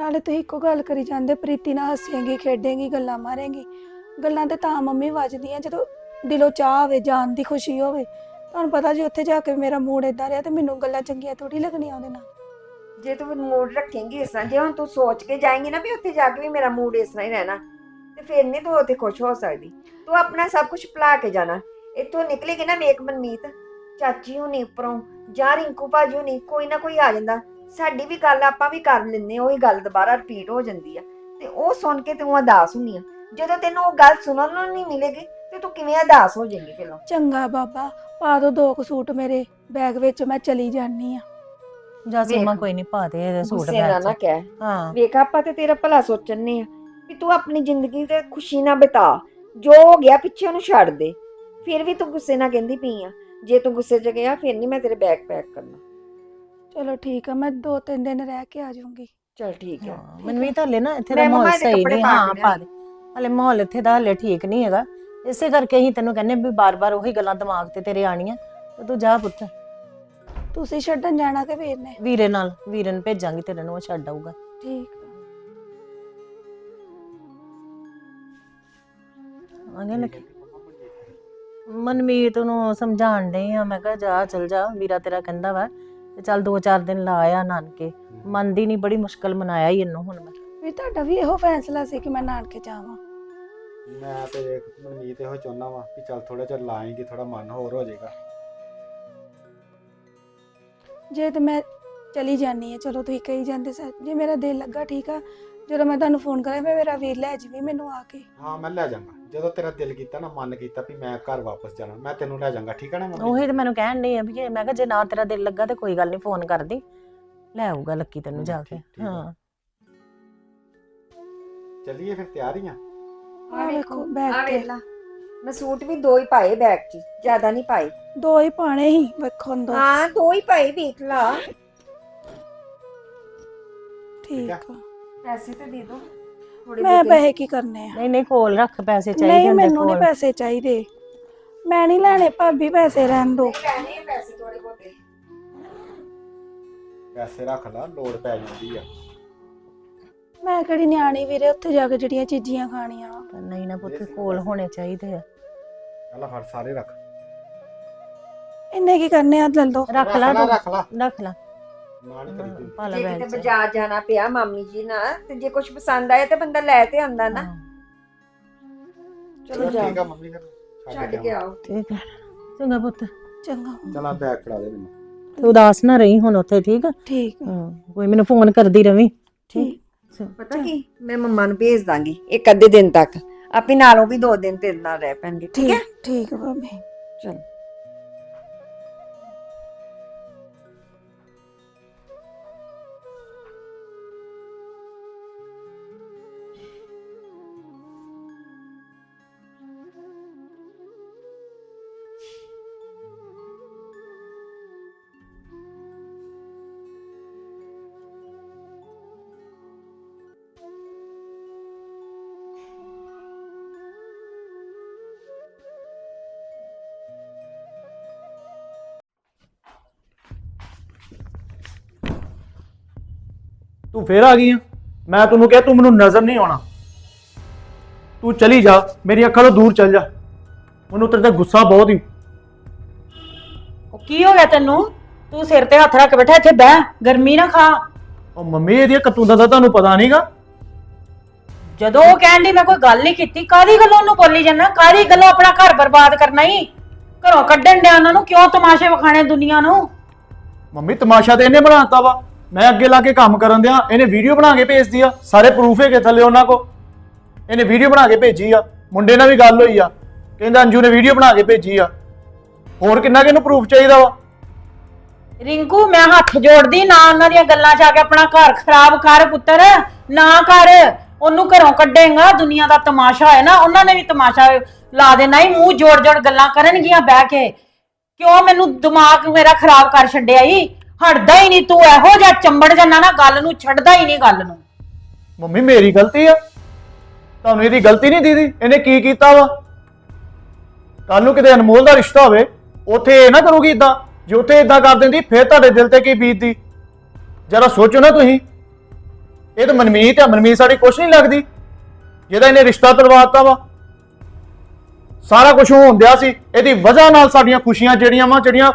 ਨਾਲੇ ਤੁਸੀਂ ਇੱਕੋ ਗੱਲ ਕਰੀ ਜਾਂਦੇ ਪ੍ਰੀਤੀ ਨਾਲ ਹੱਸੇਂਗੀ, ਖੇਡੇਂਗੀ, ਗੱਲਾਂ ਮਾਰੇਂਗੀ। ਗੱਲਾਂ ਤੇ ਤਾਂ ਮੰਮੀ ਵੱਜਦੀਆਂ, ਜਦੋਂ ਦਿਲੋਂ ਚਾਹ ਹੋਵੇ ਜਾਨ ਦੀ ਖੁਸ਼ੀ ਹੋਵੇ, ਤੁਹਾਨੂੰ ਪਤਾ ਜੀ ਉੱਥੇ ਜਾ ਕੇ ਮੇਰਾ ਮੂਡ ਇਦਾਂ ਰਿਹਾ ਤੇ ਮੈਨੂੰ ਗੱਲਾਂ ਚੰਗੀਆਂ ਥੋੜੀ ਲੱਗਣੀਆਂ ਉਹਦੇ ਨਾਲ। ਜੇ ਤੂੰ ਮੂਡ ਰੱਖੇਂਗੀ ਇਸ ਤਰ੍ਹਾਂ, ਜੇ ਹੁਣ ਤੂੰ ਸੋਚ ਕੇ ਜਾਏਂਗੀ ਨਾ ਵੀ ਉੱਥੇ ਜਾ ਕੇ ਵੀ ਮੇਰਾ ਮੂਡ ਇਸ ਤਰ੍ਹਾਂ ਹੀ ਰਹਿਣਾ, ਤੇ ਫਿਰ ਨਹੀਂ ਤੂੰ ਉੱਥੇ ਖੁਸ਼ ਹੋ ਸਕਦੀ। ਤੂੰ ਆਪਣਾ ਸਭ ਕੁਝ ਭੁਲਾ ਕੇ ਜਾਣਾ। ਇੱਥੋਂ ਨਿਕਲੇਗੀ ਨਾ ਮੇਕ ਮਨਮੀਤ, ਚਾਚੀ ਹੁਣੀ ਉੱਪਰੋਂ, ਜਾਂ ਰਿੰਕੂ ਭਾਜੀ ਹੁਣੀ, ਕੋਈ ਨਾ ਕੋਈ ਆ ਜਾਂਦਾ। ਸਾਡੀ ਵੀ ਗੱਲ ਆਪਾਂ ਵੀ ਕਰ ਲੈਂਦੇ ਉਹੀ ਗੱਲ ਦੁਬਾਰਾ ਰਿਪੀਟ ਹੋ ਜਾਂਦੀ ਆ। ਤੇ ਉਹ ਸੁਣ ਕੇ ਤੂੰ ਉਦਾਸ ਹੁੰਨੀ ਆ। ਜਦੋਂ ਤੈਨੂੰ ਉਹ ਗੱਲ ਸੁਣਨ ਨੂੰ ਨਹੀਂ ਮਿਲੇਗੀ ਤੇ ਤੂੰ ਕਿਵੇਂ ਉਦਾਸ ਹੋ ਜਾਏਂਗੀ ਫਿਰ ਚੰਗਾ ਬਾਬਾ ਪਾ ਦੋ ਦੋ ਕੁ ਸੂਟ ਮੇਰੇ ਬੈਗ ਵਿੱਚ ਮੈਂ ਚਲੀ ਜਾਨੀ ਆ। ਜਾ ਸੀਮਾ ਵੇਖ। ਕੋਈ ਨਹੀਂ ਪਾ ਦੇ ਇਹਦੇ ਸੂਟ ਗੁੱਸੇ ਨਾਲ ਨਾ ਕਹਿ। ਹਾਂ। ਵੇਖ ਆਪਾਂ ਤੇ ਤੇਰਾ ਭਲਾ ਸੋਚਣੇ ਆ ਵੀ ਤੂੰ ਆਪਣੀ ਜ਼ਿੰਦਗੀ ਤੇ ਖੁਸ਼ੀ ਨਾਲ ਬਿਤਾ। ਜੋ ਹੋ ਗਿਆ ਪਿੱਛੇ ਉਹਨੂੰ ਛੱਡ ਦੇ। ਫਿਰ ਵੀ ਤੂੰ ਗੁੱਸੇ ਨਾਲ ਕਹਿੰਦੀ ਪਈ ਆ। ਜੇ ਤੂੰ ਗੁੱਸੇ 'ਚ ਗਿਆ ਫਿਰ ਨਹੀਂ ਮੈਂ ਤੇਰੇ ਬੈਗ ਪੈਕ ਕਰਨਾ। ਚਲੋ ਠੀਕ ਆ ਮੈਂ ਦੋ ਤਿੰਨ ਦਿਨ ਰਹਿ ਕੇ ਆ ਜਾਊਂਗੀ। ਚਲ ਠੀਕ ਹੈ ਹਾਂ, ਮਨਵੀਤ ਹਲੇ ਨਾ ਇੱਥੇ ਦਾ ਮੈਂ ਮਾਹੌਲ ਮੰਮਾ ਦੇ ਸਹੀ ਕੱਪੜੇ ਨਹੀਂ ਪਾ ਹਾਂ ਕੇ ਪਾ ਦੇ। ਹਲੇ ਮਾਹੌਲ ਇੱਥੇ ਦਾ ਹਲੇ ਠੀਕ ਨਹੀਂ ਹੈਗਾ। ਇਸੇ ਕਰਕੇ ਹੀ ਤੈਨੂੰ ਕਹਿੰਨੇ ਵੀ ਬਾਰ-ਬਾਰ ਉਹੀ ਗੱਲਾਂ ਦਿਮਾਗ ਤੇ ਤੇਰੇ ਆਣੀਆਂ ਤੇ ਤੂੰ ਜਾ ਪੁੱਤ। ਤੁਸੀਂ ਛੱਡਣ ਜਾਣਾ ਕਿ ਵੀਰ ਨੇ? ਵੀਰੇ ਨਾਲ ਵੀਰੇ ਨੂੰ ਭੇਜਾਂਗੀ ਤੇਰੇ ਨੂੰ ਉਹ ਛੱਡ ਆਊਗਾ। ਠੀਕ ਆ। ਆਗੇ ਨਾ ਮਨਮੀਤ ਨੂੰ ਸਮਝਾਣ ਡਈ ਆ ਮੈਂ ਕਿਹਾ ਜਾ ਚਲ ਜਾ ਵੀਰਾ ਤੇਰਾ ਕਹਿੰਦਾ ਵਾ। ਤੇ ਚੱਲ ਦੋ ਚਾਰ ਦਿਨ ਲਾ ਆ ਨਾਨਕੇ। ਮੰਨਦੀ ਨਹੀਂ ਬੜੀ ਮੁਸ਼ਕਲ ਮਨਾਇਆ ਹੀ ਇਹਨੂੰ ਹੁਣ ਮੈਂ। ਵੀ ਤੁਹਾਡਾ ਵੀ ਇਹੋ ਫੈਸਲਾ ਸੀ ਕਿ ਮੈਂ ਨਾਨਕੇ ਜਾਵਾਂ। ਮੈਂ ਤੇ ਵੇਖ ਮਨਮੀਤ ਇਹੋ ਚਾਹੁੰਦਾ ਵਾਂ ਵੀ ਚੱਲ ਥੋੜਾ ਚਿਰ ਲਾਏਂਗੇ ਥੋੜਾ ਮਨ ਹੋਰ ਹੋ ਜਾਏਗਾ। ਜੇ ਤੇ ਮੈਂ ਚਲੀ ਜਾਨੀ ਆ ਚਲੋ ਤੁਸੀਂ ਕਹੀ ਜਾਂਦੇ ਸਰ। ਜੇ ਮੇਰਾ ਦਿਲ ਲੱਗਾ ਠੀਕ ਆ ਜਦੋਂ ਮੈਂ ਤੁਹਾਨੂੰ ਫੋਨ ਕਰਾਂ ਮੈਂ ਮੇਰਾ ਵੀਰ ਲੈ ਜਾਵੀ ਮੈਨੂੰ ਆ ਕੇ। ਹਾਂ ਮੈਂ ਲੈ ਜਾਵਾਂਗਾ ਜਦੋਂ ਤੇਰਾ ਦਿਲ ਕੀਤਾ ਨਾ ਮਨ ਕੀਤਾ ਵੀ ਮੈਂ ਘਰ ਵਾਪਸ ਜਾਣਾ ਮੈਂ ਤੈਨੂੰ ਲੈ ਜਾਵਾਂਗਾ ਠੀਕ ਹੈ ਨਾ ਮੰਮੀ? ਉਹੀ ਤੇ ਮੈਨੂੰ ਕਹਿਣ ਡਈ ਆ ਵੀ ਜੇ- ਮੈਂ ਕਿਹਾ ਜੇ ਨਾ ਤੇਰਾ ਦਿਲ ਲੱਗਾ ਤੇ ਕੋਈ ਗੱਲ ਨਹੀਂ ਫੋਨ ਕਰਦੀ। ਲੈ ਆਊਗਾ ਲੱਕੀ ਤੈਨੂੰ ਜਾ ਕੇ ਠੀਕ- ਠੀਕ ਆ। ਹਾਂ। ਚੱਲੀਏ ਫਿਰ ਤਿਆਰ ਹੀ ਆ? ਆ ਵੇਖੋ ਬੈਗ ਆ ਤੇ। ਮੈਂ ਸੂਟ ਵੀ ਦੋ ਹੀ ਪਾਏ ਬੈਗ 'ਚ ਜ਼ਿਆਦਾ ਨਹੀਂ ਪਾਏ। ਦੋ ਹੀ ਪਾਣੇ ਹੀ ਵੇਖੋ ਦੋ ਹਾਂ ਦੋ ਹੀ ਪਾਏ ਵੇਖ ਲਾ। ਠੀਕ ਆ। ਪੈਸੇ ਤੇ ਦੇ ਦੋ। ਥੋੜੇ ਮੈਂ ਪੈਸੇ ਕੀ ਕਰਨੇ ਆ? ਨਹੀਂ ਨਹੀਂ ਕੋਲ ਰੱਖ ਪੈਸੇ ਚਾਹੀਦੇ ਨਹੀਂ ਹੁੰਦੇ ਮੈਨੂੰ ਨਹੀਂ ਕੋਲ। ਪੈਸੇ ਚਾਹੀਦੇ। ਮੈਂ ਨਹੀਂ ਲੈਣੇ ਭਾਬੀ ਪੈਸੇ ਰਹਿਣ ਦੋ। ਪੈਣੇ ਪੈਸੇ ਥੋੜੇ ਬਹੁਤੇ ਪੈਸੇ ਰੱਖ ਲਾ ਲੋੜ ਪੈ ਜਾਂਦੀ ਆ। ਮੈਂ ਕਿਹੜੀ ਨਿਆਣੀ ਵੀਰੇ ਉੱਥੇ ਜਾ ਕੇ ਜਿਹੜੀਆਂ ਚੀਜ਼ੀਆਂ ਖਾਣੀਆਂ। ਵਾ। ਨਹੀਂ ਨਾ ਪੁੱਤ ਕੋਲ ਹੋਣੇ ਚਾਹੀਦੇ ਆ। ਚੱਲ ਫੜ ਸਾਰੇ ਰੱਖ। ਇੰਨੇ ਕੀ ਕਰਨੇ ਆ? ਲੈ ਲਓ। ਰੱਖ ਲਾ ਤੂੰ। ਰੱਖ ਲਾ। ਰੱਖ ਲਾ। ਨਾ ਨਹੀਂ ਕਰੀ ਜੇ ਕਿਤੇ। ਬਾਜ਼ਾਰ ਜਾਣਾ ਪਿਆ ਮਾਮੀ ਜੀ ਨਾਲ ਤੇ ਜੇ ਕੁਝ ਪਸੰਦ ਆਇਆ ਤੇ ਬੰਦਾ ਲੈ ਤੇ ਆਂਦਾ ਨਾ। ਚਲੋ ਠੀਕ ਆ ਮੰਮੀ ਫਿਰ ਛੱਡ ਕੇ ਆਓ। ਠੀਕ ਹੈ ਚੰਗਾ ਪੁੱਤ। ਚੰਗਾ। ਚਲਾ ਬੈਗ ਫੜਾ ਦੇ ਮੈਨੂੰ। ਤੂੰ ਉਦਾਸ ਨਾ ਰਹੀ ਹੁਣ ਉੱਥੇ ਠੀਕ ਆ? ਠੀਕ। ਹਾਂ, ਕੋਈ ਮੈਨੂੰ ਫੋਨ ਕਰਦੀ ਰਵੀ। ਠੀਕ। ਪਤਾ ਕੀ? ਮੈਂ ਮੰਮਾ ਨੂੰ ਭੇਜ ਦਾਂਗੀ ਇੱਕ ਅੱਧੇ ਦਿਨ ਤੱਕ। ਆਪੇ ਨਾਲੋਂ ਵੀ ਦੋ ਦਿਨ ਤੇਰੇ ਨਾਲ ਰਹਿ ਪੈਣਗੇ ਠੀਕ ਹੈ ਠੀਕ ਠੀਕ ਆ ਭਾਬੀ। ਚਲ। ਤੂੰ ਫੇਰ ਆ ਗਈ ਆ? ਮੈਂ ਤੈਨੂੰ ਕਿਹਾ ਤੂੰ ਮੈਨੂੰ ਨਜ਼ਰ ਨਹੀਂ ਆਉਣਾ। ਤੂੰ ਚਲੀ ਜਾ ਮੇਰੀ ਅੱਖਾਂ ਤੋਂ ਦੂਰ ਚੱਲ ਜਾ। ਮੈਨੂੰ ਤੇਰੇ ਤੇ ਗੁੱਸਾ ਬਹੁਤ ਹੀ ਉਹ ਕੀ ਹੋ ਗਿਆ ਤੈਨੂੰ? ਤੂੰ ਸਿਰ ਤੇ ਹੱਥ ਰੱਖ ਬੈਠਾ ਇੱਥੇ ਬਹਿ ਗਰਮੀ ਨਾ ਖਾ। ਉਹ ਮੰਮੀ ਇਹਦੀਆਂ ਕਤੂੰਦਾਂ ਦਾ ਤੁਹਾਨੂੰ ਪਤਾ ਨਹੀਂਗਾ ਜਦੋਂ ਉਹ ਕਹਿਣ ਦੀ ਮੈਂ ਕੋਈ ਗੱਲ ਨਹੀਂ ਕੀਤੀ ਕਾਦੀ ਗੱਲੋਂ ਉਹਨੂੰ ਬੋਲੀ ਜਾਂਦਾ? ਕਾਦੀ ਗੱਲੋਂ ਆਪਣਾ ਘਰ ਬਰਬਾਦ ਕਰਨਾ ਹੀ ਘਰੋਂ ਕੱਢਣ ਡਿਆ ਉਹਨਾਂ ਨੂੰ ਕਿਉਂ ਤਮਾਸ਼ੇ ਵਿਖਾਣੇ ਦੁਨੀਆ ਨੂੰ? ਮੰਮੀ ਤਮਾਸ਼ਾ ਤੇ ਇਹਨੇ ਬਣਾਤਾ ਵਾ। ਮੈਂ ਅੱਗੇ ਲਾ ਕੇ ਕੰਮ ਕਰਨ ਦਿਆਂ, ਇਹਨੇ ਵੀਡੀਓ ਬਣਾ ਕੇ ਭੇਜਦੀ ਆ। ਸਾਰੇ ਪ੍ਰੂਫ ਹੈਗੇ ਥੱਲੇ ਉਹਨਾਂ ਕੋ ਇਹਨੇ ਵੀਡੀਓ ਬਣਾ ਕੇ ਭੇਜੀ ਆ। ਮੁੰਡੇ ਨਾਲ ਵੀ ਗੱਲ ਹੋਈ ਆ। ਕਹਿੰਦਾ ਅੰਜੂ ਨੇ ਵੀਡੀਓ ਬਣਾ ਕੇ ਭੇਜੀ ਆ। ਹੋਰ ਕਿੰਨਾ ਕਿ ਪ੍ਰੂਫ ਚਾਹੀਦਾ ਵਾ? ਰਿੰਕੂ, ਮੈਂ ਹੱਥ ਜੋੜਦੀ, ਨਾ ਉਹਨਾਂ ਦੀਆਂ ਗੱਲਾਂ 'ਚ ਆ ਕੇ ਆਪਣਾ ਘਰ ਖਰਾਬ ਕਰ ਪੁੱਤਰ। ਨਾ ਕਰ। ਉਹਨੂੰ ਘਰੋਂ ਕੱਢੇਗਾ, ਦੁਨੀਆ ਦਾ ਤਮਾਸ਼ਾ ਹੈ ਨਾ, ਉਹਨਾਂ ਨੇ ਵੀ ਤਮਾਸ਼ਾ ਲਾ ਦੇਣਾ ਹੀ ਮੂੰਹ ਜੋੜ ਜੋੜ ਗੱਲਾਂ ਕਰਨਗੀਆਂ ਬਹਿ ਕੇ। ਕਿਉਂ ਮੈਨੂੰ ਦਿਮਾਗ ਮੇਰਾ ਖਰਾਬ ਕਰ ਛੱਡਿਆ ਈ? ਹਟਦਾ ਹੀ ਨਹੀਂ ਤੂੰ ਇਹੋ ਜਿਹਾ ਚੰਬੜ ਜਾਂਦਾ ਨਾ ਗੱਲ ਨੂੰ ਛੱਡਦਾ ਹੀ ਨਹੀਂ ਗੱਲ ਨੂੰ। ਮੰਮੀ, ਮੇਰੀ ਗਲਤੀ ਆ। ਤੁਹਾਨੂੰ ਇਹਦੀ ਗਲਤੀ ਨਹੀਂ ਦੀਦੀ, ਇਹਨੇ ਕੀ ਕੀਤਾ ਵਾ? ਕੱਲ ਨੂੰ ਕਿਤੇ ਅਨਮੋਲ ਦਾ ਰਿਸ਼ਤਾ ਹੋਵੇ, ਉੱਥੇ ਇਹ ਨਾ ਕਰੂਗੀ ਇਦਾਂ ਜੇ ਉੱਥੇ ਇਦਾਂ ਕਰ ਦਿੰਦੀ, ਫਿਰ ਤੁਹਾਡੇ ਦਿਲ ਤੇ ਕੀ ਬੀਤਦੀ? ਜਰਾ ਸੋਚੋ ਨਾ ਤੁਸੀਂ। ਇਹ ਤਾਂ ਮਨਮੀਤ ਆ, ਮਨਮੀਤ ਸਾਡੀ ਕੁਛ ਨਹੀਂ ਲੱਗਦੀ। ਜਿਹਦਾ ਇਹਨੇ ਰਿਸ਼ਤਾ ਤਲਵਾਤਾ ਵਾ। ਸਾਰਾ ਕੁਝ ਹੋਣ ਦਿਆ ਸੀ। ਇਹਦੀ ਵਜ੍ਹਾ ਨਾਲ ਸਾਡੀਆਂ ਖੁਸ਼ੀਆਂ ਜਿਹੜੀਆਂ ਵਾ, ਜਿਹੜੀਆਂ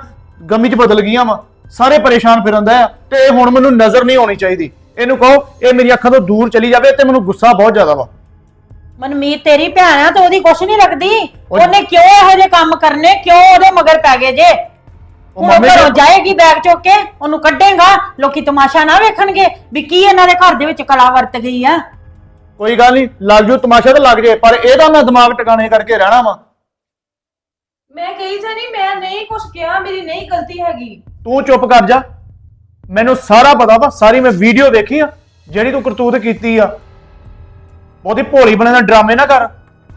ਗਮੀ 'ਚ ਬਦਲ ਗਈਆਂ ਵਾ। ਸਾਰੇ ਪਰੇਸ਼ਾਨ ਫਿਰੰਦਾ ਤੇ ਇਹ ਹੁਣ ਮੈਨੂੰ ਨਜ਼ਰ ਨਹੀਂ ਆਉਣੀ ਚਾਹੀਦੀ। ਇਹਨੂੰ ਕਹੋ ਇਹ ਮੇਰੀ ਅੱਖਾਂ ਤੋਂ ਦੂਰ ਚਲੀ ਜਾਵੇ ਤੇ ਮੈਨੂੰ ਗੁੱਸਾ ਬਹੁਤ ਜ਼ਿਆਦਾ ਵਾ। ਮਨਮੀਤ ਤੇਰੀ ਭੈਣ ਆ ਤੇ ਉਹਦੀ ਕੁਛ ਨਹੀਂ ਲੱਗਦੀ ਉਹਨੇ ਕਿਉਂ ਇਹੋ ਜਿਹੇ ਕੰਮ ਕਰਨੇ? ਕਿਉਂ ਉਹਦੇ ਮਗਰ ਪੈ ਗਏ ਜੇ? ਉਹ ਮੰਮੀ ਘਰੋਂ ਜੀ- ਜਾਏਗੀ ਬੈਗ ਚੁੱਕ ਕੇ ਉਹਨੂੰ ਕੱਢੇਗਾ। ਲੋਕੀ ਤਮਾਸ਼ਾ ਨਾ ਵੇਖਣਗੇ ਵੀ ਕੀ ਇਹਨਾਂ ਦੇ ਘਰ ਦੇ ਵਿੱਚ ਕਲਾ ਵਰਤ ਗਈ ਆ। ਕੋਈ ਗੱਲ ਨਹੀਂ ਲੱਗ ਜੂ ਤਮਾਸ਼ਾ ਤਾਂ ਲੱਗ ਜੇ ਪਰ ਇਹਦਾ ਮੈਂ ਦਿਮਾਗ ਟਿਕਾਣੇ ਕਰਕੇ ਰਹਿਣਾ ਵਾ। ਮੈਂ ਕਹੀ ਜਾਨੀ ਮੈਂ ਨਹੀਂ ਕੁਛ ਕਿਹਾ ਮੇਰੀ ਨਹੀਂ ਗਲਤੀ ਹੈਗੀ। ਤੂੰ ਚੁੱਪ ਕਰ ਜਾ। ਮੈਨੂੰ ਸਾਰਾ ਪਤਾ ਵਾ ਸਾਰੀ ਮੈਂ ਵੀਡੀਓ ਦੇਖੀ ਆ ਜਿਹੜੀ ਤੂੰ ਕਰਤੂਤ ਕੀਤੀ ਆ। ਬਹੁਤੀ ਭੋਲੀ ਬਣੇ ਦਾ ਡਰਾਮੇ ਨਾ ਕਰ।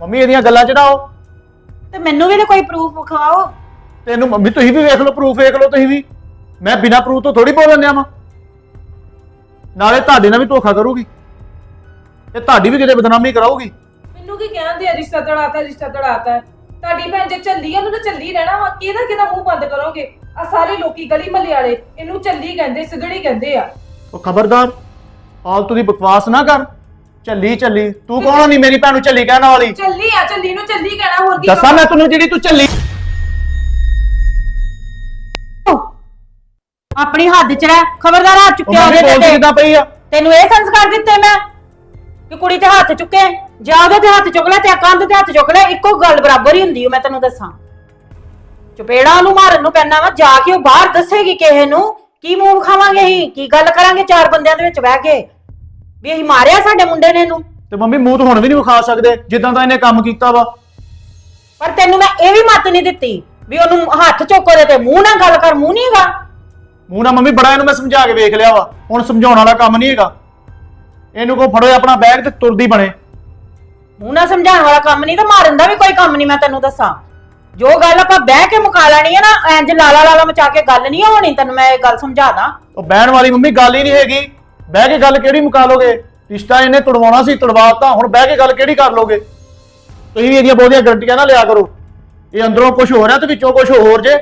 ਮੰਮੀ ਇਹਦੀਆਂ ਗੱਲਾਂ ਚ ਨਾ ਆਓ। ਤੇ ਮੈਨੂੰ ਵੀ ਤੇ ਕੋਈ ਪ੍ਰੂਫ ਵਿਖਾਓ। ਤੈਨੂੰ ਮੰਮੀ ਤੁਸੀਂ ਵੀ ਵੇਖ ਲਓ ਪ੍ਰੂਫ ਵੇਖ ਲਓ ਤੁਸੀਂ ਵੀ। ਮੈਂ ਬਿਨਾਂ ਪ੍ਰੂਫ ਤੋਂ ਥੋੜੀ ਬੋਲਣ ਦਿਆਂ ਵਾਂ। ਨਾਲੇ ਤੁਹਾਡੇ ਨਾਲ ਵੀ ਧੋਖਾ ਕਰੂਗੀ। ਤੇ ਤੁਹਾਡੀ ਵੀ ਕਿਤੇ ਬਦਨਾਮੀ ਕਰਾਊਗੀ। ਮੈਨੂੰ ਕੀ ਕਹਿੰਦੇ ਆ ਰਿਸ਼ਤਾ ਤੜਾਤਾ ਰਿਸ਼ਤਾ ਤੜਾਤਾ। ਤੁਹਾਡੀ ਭੈਣ ਜੇ ਚੱਲੀ ਆ ਉਹਨੂੰ ਤਾਂ ਚੱਲੀ ਰਹਿਣਾ ਵਾ। ਕਿਹਦਾ ਕਿਹਦਾ ਮੂੰਹ ਬੰਦ ਕਰੋਗੇ? ਆ ਸਾਰੇ ਲੋਕੀ ਗਲੀ ਮੱਲੇ ਵਾਲੇ ਇਹਨੂੰ ਚੱਲੀ ਕਹਿੰਦੇ ਸਿਗੜੀ ਕਹਿੰਦੇ ਆ। ਉਹ ਖਬਰਦਾਰ ਫਾਲਤੂ ਦੀ ਬਕਵਾਸ ਨਾ ਕਰ। ਚੱਲੀ ਚੱਲੀ ਤੂੰ ਕੌਣ ਨਹੀਂ ਮੇਰੀ ਭੈਣ ਨੂੰ ਚੱਲੀ ਕਹਿਣ ਵਾਲੀ। ਚੱਲੀ ਆ ਚੱਲੀ ਨੂੰ ਚੱਲੀ ਕਹਿਣਾ ਹੋਰ ਕੀ ਦੱਸਾਂ ਮੈਂ ਤੈਨੂੰ ਜਿਹੜੀ ਤੂੰ ਚੱਲੀ ਆਪਣੀ ਹੱਦ ਚ ਰਹਿ। ਖਬਰਦਾਰ ਹੱਥ ਚੁੱਕਿਆ ਮੰਮੀ ਉਹਦੇ ਤੇ ਕਿੱਦਾਂ ਪਈ ਆ। ਤੈਨੂੰ ਇਹ ਸੰਸਕਾਰ ਦਿੱਤੇ ਮੈਂ ਕਿ ਕੁੜੀ ਤੇ ਹੱਥ ਚੁੱਕੇ। ਜਾਂ ਉਹਦੇ ਤੇ ਹੱਥ ਚੁੱਕ ਲੈ ਤੇ ਕੰਧ ਤੇ ਹੱਥ ਚੁੱਕ ਲੈ। ਇੱਕੋ ਗੱਲ ਬਰਾਬਰ ਹੀ ਹੁੰਦੀ ਓ ਮੈਂ ਤੈਨੂੰ ਦੱਸਾਂ। ਚਪੇੜਾ ਉਹਨੂੰ ਮਾਰਨ ਨੂੰ ਪੈਣਾ ਵਾ ਜਾ ਕੇ ਉਹ ਬਾਹਰ ਦੱਸੇਗੀ ਕਿਸੇ ਨੂੰ ਕੀ ਮੂੰਹ ਵਿਖਾਵਾਂਗੇ ਅਸੀਂ ਕੀ ਗੱਲ ਕਰਾਂਗੇ ਚਾਰ ਬੰਦਿਆਂ ਦੇ ਵਿੱਚ ਬਹਿ ਕੇ? ਵੀ ਅਸੀਂ ਮਾਰਿਆ ਸਾਡੇ ਮੁੰਡੇ ਨੇ ਇਹਨੂੰ। ਤੇ ਮੰਮੀ ਮੂੰਹ ਤੋਂ ਹੁਣ ਵੀ ਨਹੀਂ ਵਿਖਾ ਸਕਦੇ ਜਿੱਦਾਂ ਦਾ ਇਹਨੇ ਕੰਮ ਕੀਤਾ ਵਾ। ਪਰ ਤੈਨੂੰ ਮੈਂ ਇਹ ਵੀ ਮੱਤ ਨਹੀਂ ਦਿੱਤੀ ਵੀ ਉਹਨੂੰ ਹੱਥ ਚੁੱਕ ਉਹਦੇ ਤੇ ਮੂੰਹ ਨਾਲ ਗੱਲ ਕਰ ਮੂੰਹ ਨਹੀਂ ਹੈਗਾ। ਮੂੰਹ ਨਾਲ ਮੰਮੀ ਬੜਾ ਇਹਨੂੰ ਮੈਂ ਸਮਝਾ ਕੇ ਵੇਖ ਲਿਆ ਵਾ ਹੁਣ ਸਮਝਾਉਣ ਵਾਲਾ ਕੰਮ ਨਹੀਂ ਹੈਗਾ। ਇਹਨੂੰ ਕੋ ਫੜੋ ਆਪਣਾ ਬੈਗ ਤੇ ਤੁਰਦੀ ਬਣੇ। ਮੂੰਹ ਨਾਲ ਸਮਝਾਉਣ ਵਾਲਾ ਕੰਮ ਨਹੀਂ ਤਾਂ ਮਾਰਨ ਦਾ ਵੀ ਕੋਈ ਕੰਮ ਨਹੀਂ ਮੈਂ ਤੈਨੂੰ ਦੱਸਾਂ। ਜੋ ਗੱਲ ਆਪਾਂ ਬਹਿ ਕੇ ਮੁਕਾ ਲੈਣੀ ਹੈ ਨਾ ਇੰਜ ਲਾਲਾ ਲਾਲਾ ਮਚਾ ਕੇ ਗੱਲ ਨਹੀਂ ਹੋਣੀ ਤੈਨੂੰ ਮੈਂ ਇਹ ਗੱਲ ਸਮਝਾ ਦਾਂ ਉਹ ਬਹਿਣ ਵਾਲੀ ਮੰਮੀ ਗੱਲ ਹੀ ਨਹੀਂ ਹੈਗੀ। ਬਹਿ ਕੇ ਗੱਲ ਕਿਹੜੀ ਮੁਕਾ ਲੋਗੇ? ਰਿਸ਼ਤਾ ਇਹਨੇ ਤੁੜਵਾਉਣਾ ਸੀ ਤੁੜਵਾਤਾ ਹੁਣ ਬਹਿ ਕੇ ਗੱਲ ਕਿਹੜੀ ਕਰ ਲੋਗੇ? ਤੁਸੀਂ ਵੀ ਇਹਦੀਆਂ ਬਹੁਤੀਆਂ ਗਰੰਟੀਆਂ ਨਾ ਲਿਆ ਕਰੋ। ਇਹ ਅੰਦਰੋਂ ਕੁਝ ਹੋ ਰਿਹਾ ਤੇ ਵਿੱਚੋਂ ਕੁਝ ਹੋਰ ਜੇ।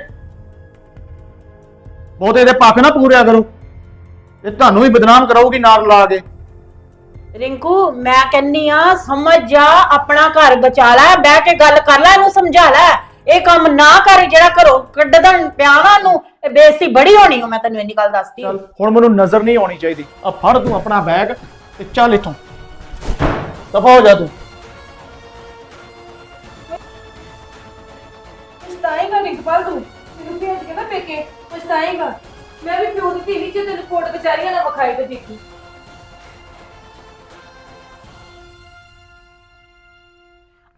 ਬਹੁਤੇ ਇਹਦੇ ਪੱਖ ਨਾ ਪੂਰਿਆ ਕਰੋ। ਇਹ ਤੁਹਾਨੂੰ ਵੀ ਬਦਨਾਮ ਕਰਾਊਗੀ ਨਾਲ ਲਾ ਕੇ। ਰਿੰਕੂ ਮੈਂ ਕਹਿੰਨੀ ਆ ਸਮਝ ਜਾ ਆਪਣਾ ਘਰ ਬਚਾ ਲੈ ਬਹਿ ਕੇ ਗੱਲ ਕਰ ਲੈ ਇਹਨੂੰ ਸਮਝਾ ਲੈ। ਇਹ ਕੰਮ ਨਾ ਕਰ ਜਿਹੜਾ ਘਰੋਂ ਕੱਢਦਣ ਪਿਆ ਵਾ ਨੂੰ ਇਹ ਬੇਇੱਜ਼ਤੀ ਬੜੀ ਹੋਣੀ ਓ ਮੈਂ ਤੈਨੂੰ ਇੰਨੀ ਗੱਲ ਦੱਸਦੀ ਚੱਲ ਹੁਣ ਮੈਨੂੰ ਨਜ਼ਰ ਨਹੀਂ ਆਉਣੀ ਚਾਹੀਦੀ। ਆ ਫੜ ਤੂੰ ਆਪਣਾ ਬੈਗ ਤੇ ਚੱਲ ਇੱਥੋਂ। ਦਫਾ ਹੋ ਜਾ ਤੂੰ। ਪਛਤਾਏਗਾ ਰਿੰਕਪਾਲ ਤੂੰ? ਮੈਨੂੰ ਭੇਜ ਕੇ ਨਾ ਪੇਕੇ ਪਛਤਾਏਗਾ। ਮੈਂ ਵੀ ਪਿਓ ਦੀ ਧੀ ਨਹੀਂ ਜੇ ਤੈਨੂੰ ਕੋਟ ਕਚਾਰੀਆਂ ਨਾ ਵਿਖਾਈ ਤੇ ਦੇਖੀ।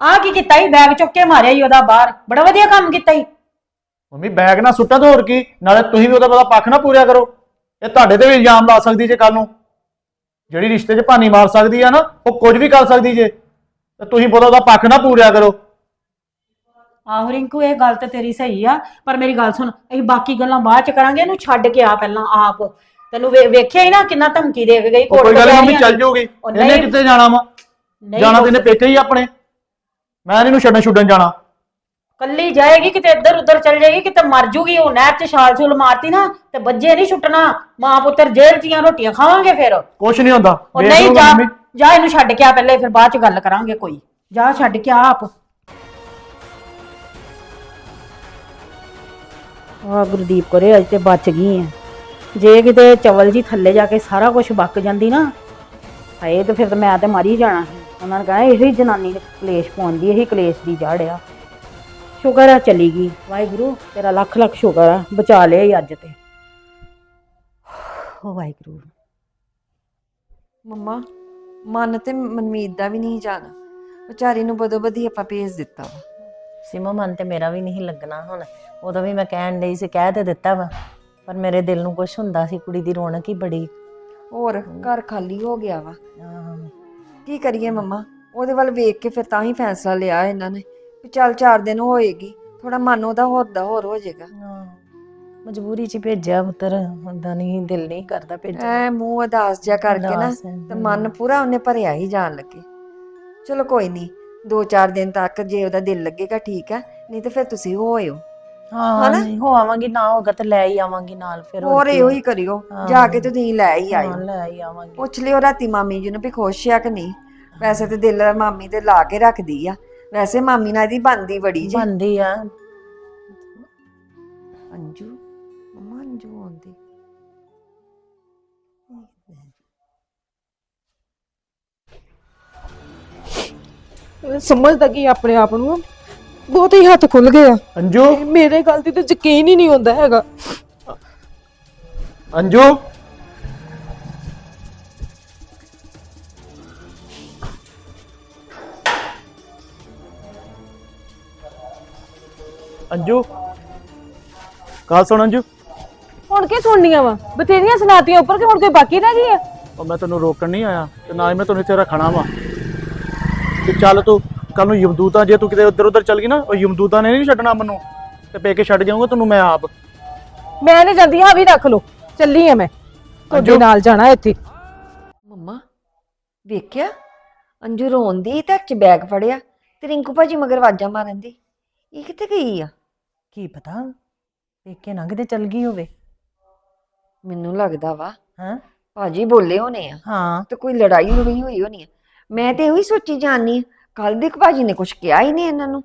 ਆ ਕੀ ਕੀਤਾ ਹੀ ਬੈਗ ਚੁੱਕ ਕੇ ਮਾਰਿਆ ਹੀ ਉਹਦਾ ਬਾਹਰ। ਬੜਾ ਵਧੀਆ ਕੰਮ ਕੀਤਾ ਹੀ ਮੰਮੀ ਬੈਗ ਨਾ ਸੁੱਟਾਂ ਤਾਂ ਹੋਰ ਕੀ। ਨਾਲੇ ਤੁਸੀਂ ਵੀ ਉਹਦਾ ਪਤਾ ਪੱਖ ਨਾ ਪੂਰਿਆ ਕਰੋ। ਇਹ ਤੁਹਾਡੇ ਤੇ ਵੀ ਇਲਜ਼ਾਮ ਲਾ ਸਕਦੀ ਜੇ ਕੱਲ ਨੂੰ। ਜਿਹੜੀ ਰਿਸ਼ਤੇ 'ਚ ਭਾਨੀ ਮਾਰ ਸਕਦੀ ਆ ਨਾ ਉਹ ਕੁਝ ਵੀ ਕਰ ਸਕਦੀ ਜੇ। ਤੇ ਤੁਸੀਂ ਬੋਲੋ ਉਹਦਾ ਪੱਖ ਨਾ ਪੂਰਿਆ ਕਰੋ। ਆਹੋ ਰਿੰਕੂ ਇਹ ਗੱਲ ਤੇ ਤੇਰੀ ਸਹੀ ਆ। ਪਰ ਮੇਰੀ ਗੱਲ ਸੁਣ ਅਸੀਂ ਬਾਕੀ ਗੱਲਾਂ ਬਾਅਦ ਚ ਕਰਾਂਗੇ। ਇਹਨੂੰ ਛੱਡ ਕੇ ਆ ਪਹਿਲਾਂ ਆਪ। ਤੈਨੂੰ ਵੇ- ਵੇਖਿਆ ਹੀ ਨਾ ਕਿੰਨਾ ਧਮਕੀ ਦੇ ਕੇ ਗਈ ਉਹ ਕੋਈ ਗੱਲ ਨੀ, ਮੰਮੀ ਚੱਲ। ਜਾਊਗੀ ਉਹ ਇਹਨੇ ਕਿੱਥੇ ਜਾਣਾ ਵਾ? ਨਹੀਂ ਜਾਣਾ ਤੇ ਇਹਨੇ ਪੇਕੇ ਹੀ ਆਪਣੇ। ਮੈਂ ਨੀ ਇਹਨੂੰ ਛੱਡਣ ਛੁੱਡਣ ਜਾਣਾ। ਕੱਲੀ ਜਾਏਗੀ ਕਿਤੇ ਇੱਧਰ ਉੱਧਰ ਚਲ ਜਾਏਗੀ ਕਿਤੇ ਮਰ ਜੂਗੀ ਉਹ ਨਹਿਰ 'ਚ ਛਾਲ ਛੁਲ ਮਾਰਤੀ ਨਾ ਤੇ ਬੱਜੇ ਨਹੀਂ ਛੁੱਟਣਾ। ਮਾਂ ਪੁੱਤਰ ਜੇਲ੍ਹ 'ਚੀਆਂ ਰੋਟੀਆਂ ਖਾਵਾਂਗੇ ਫਿਰ। ਕੁਝ ਨਹੀਂ ਹੁੰਦਾ ਵੇਖ ਨਹੀਂ ਜਾ ਮੰਮੀ। ਜਾ ਇਹਨੂੰ ਛੱਡ ਕੇ ਆ ਪਹਿਲੇ ਫਿਰ ਬਾਅਦ 'ਚ ਗੱਲ ਕਰਾਂਗੇ ਕੋਈ। ਜਾ ਛੱਡ ਕੇ ਆ ਆਪ। ਆ ਗੁਰਦੀਪ ਕੋਰੇ ਅੱਜ ਤੇ ਬਚ ਗਈ ਐ ਜੇ ਕਿਤੇ ਚਵਲ ਜੀ ਥੱਲੇ ਜਾ ਕੇ ਸਾਰਾ ਕੁਝ ਬੱਕ ਜਾਂਦੀ ਨਾ ਹਾਏ ਤੇ ਫਿਰ ਤਾਂ ਮੈਂ ਤੇ ਮਰ ਹੀ ਜਾਣਾ। ਸੀ ਉਹਨਾਂ ਨੇ ਕਹਿਣਾ ਇਹੀ ਜਨਾਨੀ ਨੇ ਕਲੇਸ਼ ਪਾਉਂਦੀ ਇਹੀ ਕਲੇਸ਼ ਦੀ ਜੜ ਆ। ਸ਼ੁਕਰ ਆ ਚਲੀ ਗਈ। ਵਾਹਿਗੁਰੂ ਤੇਰਾ ਲੱਖ ਲੱਖ ਸ਼ੁਕਰ ਆ। ਬਚਾ ਲਿਆ ਈ ਅੱਜ ਤੇ। ਓ ਵਾਹਿਗੁਰੂ। ਮੰਮਾ ਮਨ ਤੇ ਮਨਮੀਤ ਦਾ ਵੀ ਨਹੀਂ ਜਾਣਾ। ਵਿਚਾਰੀ ਨੂੰ ਬਦੋ ਬਦੀ ਆਪਾਂ ਭੇਜ ਦਿੱਤਾ ਵਾ। ਸਿਮੋ ਮਨ ਤੇ ਮੇਰਾ ਵੀ ਨਹੀਂ ਲੱਗਣਾ ਹੁਣ। ਉਦੋਂ ਵੀ ਮੈਂ ਕਹਿਣ ਡਈ ਸੀ ਕਹਿ ਤੇ ਦਿੱਤਾ ਵਾ। ਪਰ ਮੇਰੇ ਦਿਲ ਨੂੰ ਕੁਛ ਹੁੰਦਾ ਸੀ ਕੁੜੀ ਦੀ ਰੌਣਕ ਹੀ ਬੜੀ। ਹੋਰ ਘਰ ਖਾਲੀ ਹੋ ਗਿਆ ਵਾ। ਕੀ ਕਰੀਏ ਮੰਮਾ? ਉਹਦੇ ਵੱਲ ਵੇਖ ਕੇ ਫਿਰ ਤਾਂ ਹੀ ਫੈਸਲਾ ਲਿਆ ਇਹਨਾਂ ਨੇ ਵੀ ਚੱਲ ਚਾਰ ਦਿਨ ਹੋਏਗੀ ਥੋੜਾ ਮਨ ਉਹਦਾ ਹੋਰ ਦਾ ਹੋਰ ਹੋ ਜਾਏਗਾ। ਮਜਬੂਰੀ ਚ ਭੇਜਿਆ ਪੁੱਤਰ ਹੁੰਦਾ ਨਹੀਂ ਦਿਲ ਨਹੀਂ ਕਰਦਾ ਭੇਜਣ ਐ ਮੂੰਹ ਉਦਾਸ ਜਿਹਾ ਕਰਕੇ ਨਾ ਉਦਾਸ ਹੈ, ਤੇ ਮਨ ਪੂਰਾ ਉਹਨੇ ਭਰਿਆ ਹੀ ਜਾਣ ਲੱਗੇ। ਚਲੋ ਕੋਈ ਨਹੀਂ ਦੋ ਚਾਰ ਦਿਨ ਤੱਕ ਜੇ ਉਹਦਾ ਦਿਲ ਲੱਗੇਗਾ ਠੀਕ ਆ ਨਹੀਂ ਤੇ ਫਿਰ ਤੁਸੀਂ ਹੋਇਓ। ਹਾਂ ਹਨਾ? ਨਹੀਂ ਹੋ ਆਵਾਂਗੀ ਨਾ ਹੋਗਾ ਤੇ ਲੈ ਹੀ ਆਵਾਂਗੀ ਨਾਲ ਫਿਰ ਹੋਰ ਇਹੋ ਹੀ ਕਰਿਓ। ਜਾ ਕੇ ਤੇ ਤੁਸੀਂ ਲੈ ਹੀ ਆਇਓ। ਲੈ ਹੀ ਆਵਾਂਗੀ। ਪੁੱਛ ਲਿਓ ਰਾਤੀ ਮਾਮੀ ਜੀ ਨੂੰ ਵੀ ਖੁਸ਼ ਆ ਕਿ ਨਹੀਂ। ਵੈਸੇ ਤੇ ਦਿਲ ਮਾਮੀ ਤੇ ਲਾ ਕੇ ਰੱਖਦੀ ਆ। ਵੈਸੇ ਮਾਮੀ ਨਾਲ ਇਹਦੀ ਬੰਦੀ ਬੜੀ ਜੀ। ਬੰਦੀ ਆ। ਅੰਜੂ ਮੰਮਾ ਅੰਜੂ ਆਉਂਦੀ। ਸਮਝਦਾ ਕਿ ਆਪਣੇ ਆਪ ਨੂੰ? ਬਹੁਤ ਹੀ ਹੱਥ ਖੁੱਲ ਗਏ ਆ। ਅੰਜੂ? ਮੇਰੇ ਗੱਲ ਤੇ ਤਾਂ ਯਕੀਨ ਹੀ ਨਹੀਂ ਹੁੰਦਾ ਹੈਗਾ। ਅੰਜੂ? ਅੰਜੂ? ਕਾਲ ਸੁਣ ਅੰਜੂ। ਹੁਣ ਕੀ ਸੁਣਨੀਆਂ ਵਾ? ਬਥੇਰੀਆਂ ਸੁਣਾਤੀਆਂ ਉੱਪਰ ਕਿ ਹੁਣ ਕੋਈ ਬਾਕੀ ਰਹਿ ਗਈ ਆ? ਉਹ ਮੈਂ ਤੈਨੂੰ ਰੋਕਣ ਨਹੀਂ ਆਇਆ ਤੇ ਨਾ ਹੀ ਮੈਂ ਤੈਨੂੰ ਇੱਥੇ ਰੱਖਣਾ ਵਾ। ਤੇ ਚੱਲ ਤੂੰ। ਕੱਲ ਨੂੰ ਯਮਦੂਤਾਂ ਜੇ ਤੂੰ ਕਿਤੇ ਉੱਧਰ ਉੱਧਰ ਚੱਲ ਗਈ ਨਾ ਉਹ ਯਮਦੂਤਾਂ ਨੇ ਨਹੀਂ ਛੱਡਣਾ ਮੈਨੂੰ। ਤੇ ਪੇ ਕੇ ਛੱਡ ਜਾਊਂਗਾ ਤੈਨੂੰ ਮੈਂ ਆਪ। ਮੈਂ ਨਹੀਂ ਜਾਂਦੀ ਹਾਂ ਵੀ ਰੱਖ ਲੋ ਚੱਲੀ ਆ ਮੈਂ। ਤੁਹਾਡੇ। ਨਾਲ ਜਾਣਾ ਇੱਥੇ। ਮੰਮਾ ਵੇਖਿਆ? ਅੰਜੂ ਰੋਂਦੀ ਤੇ 'ਚ ਬੈਗ ਫੜਿਆ ਤੇ ਰਿੰਕੂ ਭਾਜੀ ਮਗਰ ਵਾਜਾਂ ਮਾਰਨ ਦੀ। ਇਹ ਕਿੱਥੇ ਗਈ ਆ? ਕੀ ਪਤਾ? ਵੇਖੇ ਨਾ ਕਿਤੇ ਚਲ ਗਈ ਹੋਵੇ। ਮੈਨੂੰ ਲੱਗਦਾ ਵਾ ਹਾਂ? ਭਾਜੀ ਬੋਲੇ ਹੋਣੇ ਆ। ਹਾਂ। ਤੇ ਕੋਈ ਲੜਾਈ ਲੜਾਈ ਹੋਈ ਹੋਣੀ ਆ। ਮੈਂ ਤੇ ਇਹੋ ਹੀ ਸੋਚੀ ਜਾਨੀ ਕੱਲ ਦੇ ਭਾਜੀ ਨੇ ਕੁਝ ਕਿਹਾ ਹੀ ਨਹੀਂ ਇਹਨਾਂ ਨੂੰ।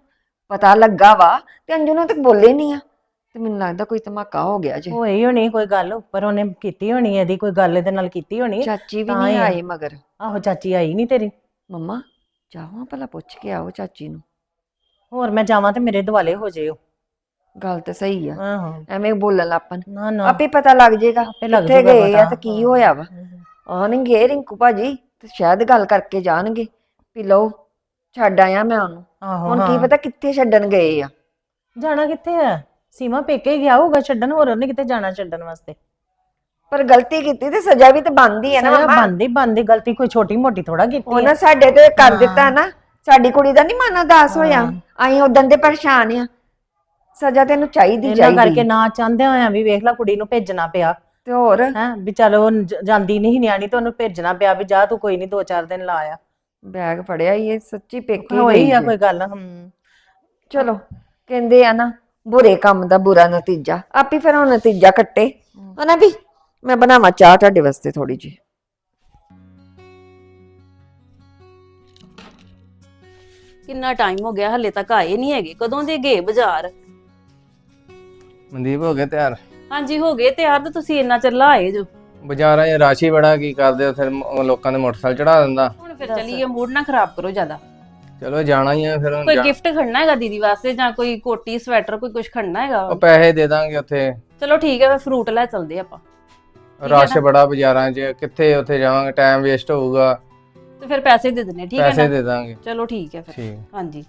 ਪਤਾ ਲੱਗਾ ਵਾ ਤੇ ਅੰਜੂ ਨੇ ਤਾਂ ਬੋਲੇ ਨਹੀਂ ਆ। ਤੇ ਮੈਨੂੰ ਲੱਗਦਾ ਕੋਈ ਧਮਾਕਾ ਹੋ ਗਿਆ ਜੇ। ਹੋਈ ਹੋਣੀ ਕੋਈ ਗੱਲ ਉੱਪਰ ਉਹਨੇ ਕੀਤੀ ਹੋਣੀ ਇਹਦੀ ਕੋਈ ਗੱਲ ਇਹਦੇ ਨਾਲ ਕੀਤੀ ਹੋਣੀ ਚਾਚੀ ਵੀ ਤਾਂ ਨਹੀਂ ਹੀ ਆ। ਆਏ ਮਗਰ। ਆਹੋ ਚਾਚੀ ਆਈ ਨਹੀਂ ਤੇਰੀ। ਮੰਮਾ ਜਾਵਾਂ ਭਲਾ ਪੁੱਛ ਕੇ ਆਓ ਚਾਚੀ ਨੂੰ। ਹੋਰ ਮੈਂ ਜਾਵਾਂ ਤੇ ਮੇਰੇ ਦਿਵਾਲੇ ਹੋ ਜਾਇਓ ਗੱਲ ਤਾਂ ਸਹੀ ਆ। ਆਹੋ। ਐਵੇਂ ਬੋਲਣ ਲੱਪਨ ਨਾ ਨਾ। ਆਪੇ ਪਤਾ ਲੱਗ ਆਪੇ ਲੱਗ ਕਿੱਥੇ ਜਾਊਗਾ ਗਏ ਆ ਪਤਾ। ਤੇ ਕੀ ਹੋਇਆ ਵਾ। ਆਣਗੇ ਰਿੰਕੂ ਭਾਜੀ ਤੇ ਸ਼ਾਇਦ ਗੱਲ ਕਰਕੇ ਜਾਣਗੇ। ਵੀ ਲਓ ਛੱਡ ਆਇਆ ਮੈਂ ਉਹਨੂੰ। ਆਹੋ ਹੁਣ ਕੀ ਹਾਂ। ਪਤਾ ਕਿੱਥੇ ਛੱਡਣ ਗਏ ਆ। ਜਾਣਾ ਕਿੱਥੇ ਆ? ਸੀਮਾ ਪੇਕੇ ਹੀ ਗਿਆ ਹੋਊਗਾ ਛੱਡਣ ਹੋਰ ਉਹਨੇ ਕਿਤੇ ਜਾਣਾ ਛੱਡਣ ਵਾਸਤੇ? ਪਰ ਗਲਤੀ ਕੀਤੀ ਤੇ ਸਜ਼ਾ ਵੀ ਤੇ ਬਣਦੀ ਹੈ ਨਾ ਮੰਮਾ ਬੰਦੀ ਬੰਦੀ ਗਲਤੀ ਕੋਈ ਛੋਟੀ ਮੋਟੀ ਥੋੜਾ ਕੀਤੀ ਆ। ਉਹਨਾਂ ਸਾਡੇ ਤੇ ਕਰ ਦਿੱਤਾ ਨਾ ਸਾਡੀ ਕੁੜੀ ਦਾ ਨਹੀਂ ਮਨ ਉਦਾਸ ਹੋਇਆ। ਹਾਂ। ਅਸੀਂ ਉਦੋਂ ਦੇ ਪਰੇਸ਼ਾਨ ਆ। ਸਜ਼ਾ ਤੈਨੂੰ ਚਾਹੀਦੀ ਇਹਨਾਂ ਕਰਕੇ ਨਾ ਚਾਹੁੰਦੇ ਹੋਇਆ ਵੀ ਵੇਖ ਲੈ ਕੁੜੀ ਨੂੰ ਭੇਜਣਾ ਪਿਆ। ਤੇ ਹੋਰ? ਹੈ ਵੀ ਚਲ ਉਹ ਜ- ਜਾਂਦੀ ਨਹੀਂ ਨਿਆਣੀ ਤੇ ਉਹਨੂੰ ਭੇਜਣਾ ਪਿਆ ਵੀ ਜਾ ਤੂੰ ਕੋਈ ਨਹੀਂ ਦੋ ਚਾਰ ਦਿਨ ਲਾ ਆ। ਬੈਗ ਫੜਿਆ ਹੀ ਇਹ ਸੱਚੀ ਪੇਕੇ ਹੋਈ ਆ। ਕੋਈ ਗੱਲ ਹਮ। ਚਲੋ ਕਹਿੰਦੇ ਆ ਨਾ ਬੁਰੇ ਕੰਮ ਦਾ ਬੁਰਾ ਨਤੀਜਾ ਆਪੀ ਫਿਰ ਉਹ ਨਤੀਜਾ ਕੱਟੇ। ਹਨਾ ਵੀ? ਮੈਂ ਬਣਾਵਾਂ ਚਾਹ ਤੁਹਾਡੇ ਵਾਸਤੇ ਥੋੜੀ ਜੀ ਕਿੰਨਾ ਟਾਈਮ ਹੋ ਗਿਆ ਹਲੇ ਤੱਕ ਆਏ ਨਹੀਂ ਹੈਗੇ ਕਦੋਂ ਦੇ ਗਏ ਬਾਜ਼ਾਰ? ਮਨਦੀਪ ਹੋ ਗਏ ਤਿਆਰ? ਹਾਂਜੀ ਹੋ ਗਏ ਤਿਆਰ ਤੇ ਤੁਸੀਂ ਇੰਨਾ ਚੱਲਾ ਆਏ ਜੋ। ਬਾਜ਼ਾਰਾਂ 'ਚ ਰਾਸ਼ੀ ਬੜਾ ਕੀ ਕਰਦੇ ਆ, ਫਿਰ ਮ- ਲੋਕਾਂ ਦੇ ਮੋਟਰਸਾਈਕਲ ਚੜਾ ਦਿੰਦਾ। ਹੁਣ ਫਿਰ ਚੱਲੀਏ ਮੂਡ ਨਾ ਖਰਾਬ ਕਰੋ ਜ਼ਿਆਦਾ। ਚਲੋ ਜਾਣਾ ਹੀ ਆ ਫਿਰ ਹੁਣ ਕੋਈ ਜਾ- ਗਿਫਟ ਖੜਨਾ ਹੈਗਾ ਦੀਦੀ ਵਾਸਤੇ ਜਾਂ ਕੋਈ ਕੋਟੀ ਸਵੈਟਰ ਕੋਈ ਕੁਝ ਖੜਨਾ ਉਹ ਹੈਗਾ ਪੈਸੇ ਦੇ ਦਾਂਗੇ ਉੱਥੇ। ਚਲੋ ਠੀਕ ਹੈ ਫਿਰ ਫਰੂਟ ਲੈ ਚਲਦੇ ਆਪਾਂ। ਹੈ ਰਸ਼ ਨਾ? ਬੜਾ ਬਾਜ਼ਾਰਾਂ 'ਚ ਕਿੱਥੇ ਉੱਥੇ ਜਾਵਾਂਗੇ ਟਾਈਮ ਵੇਸਟ ਹੋਊਗਾ। ਤੇ ਫਿਰ ਪੈਸੇ ਦੇ ਦਿੰਨੇ ਠੀਕ ਹੈ ਪੈਸੇ ਨਾ? ਦੇ ਦਾਂਗੇ। ਚਲੋ ਠੀਕ ਹੈ ਫਿਰ। ਠੀਕ। ਹਾਂਜੀ।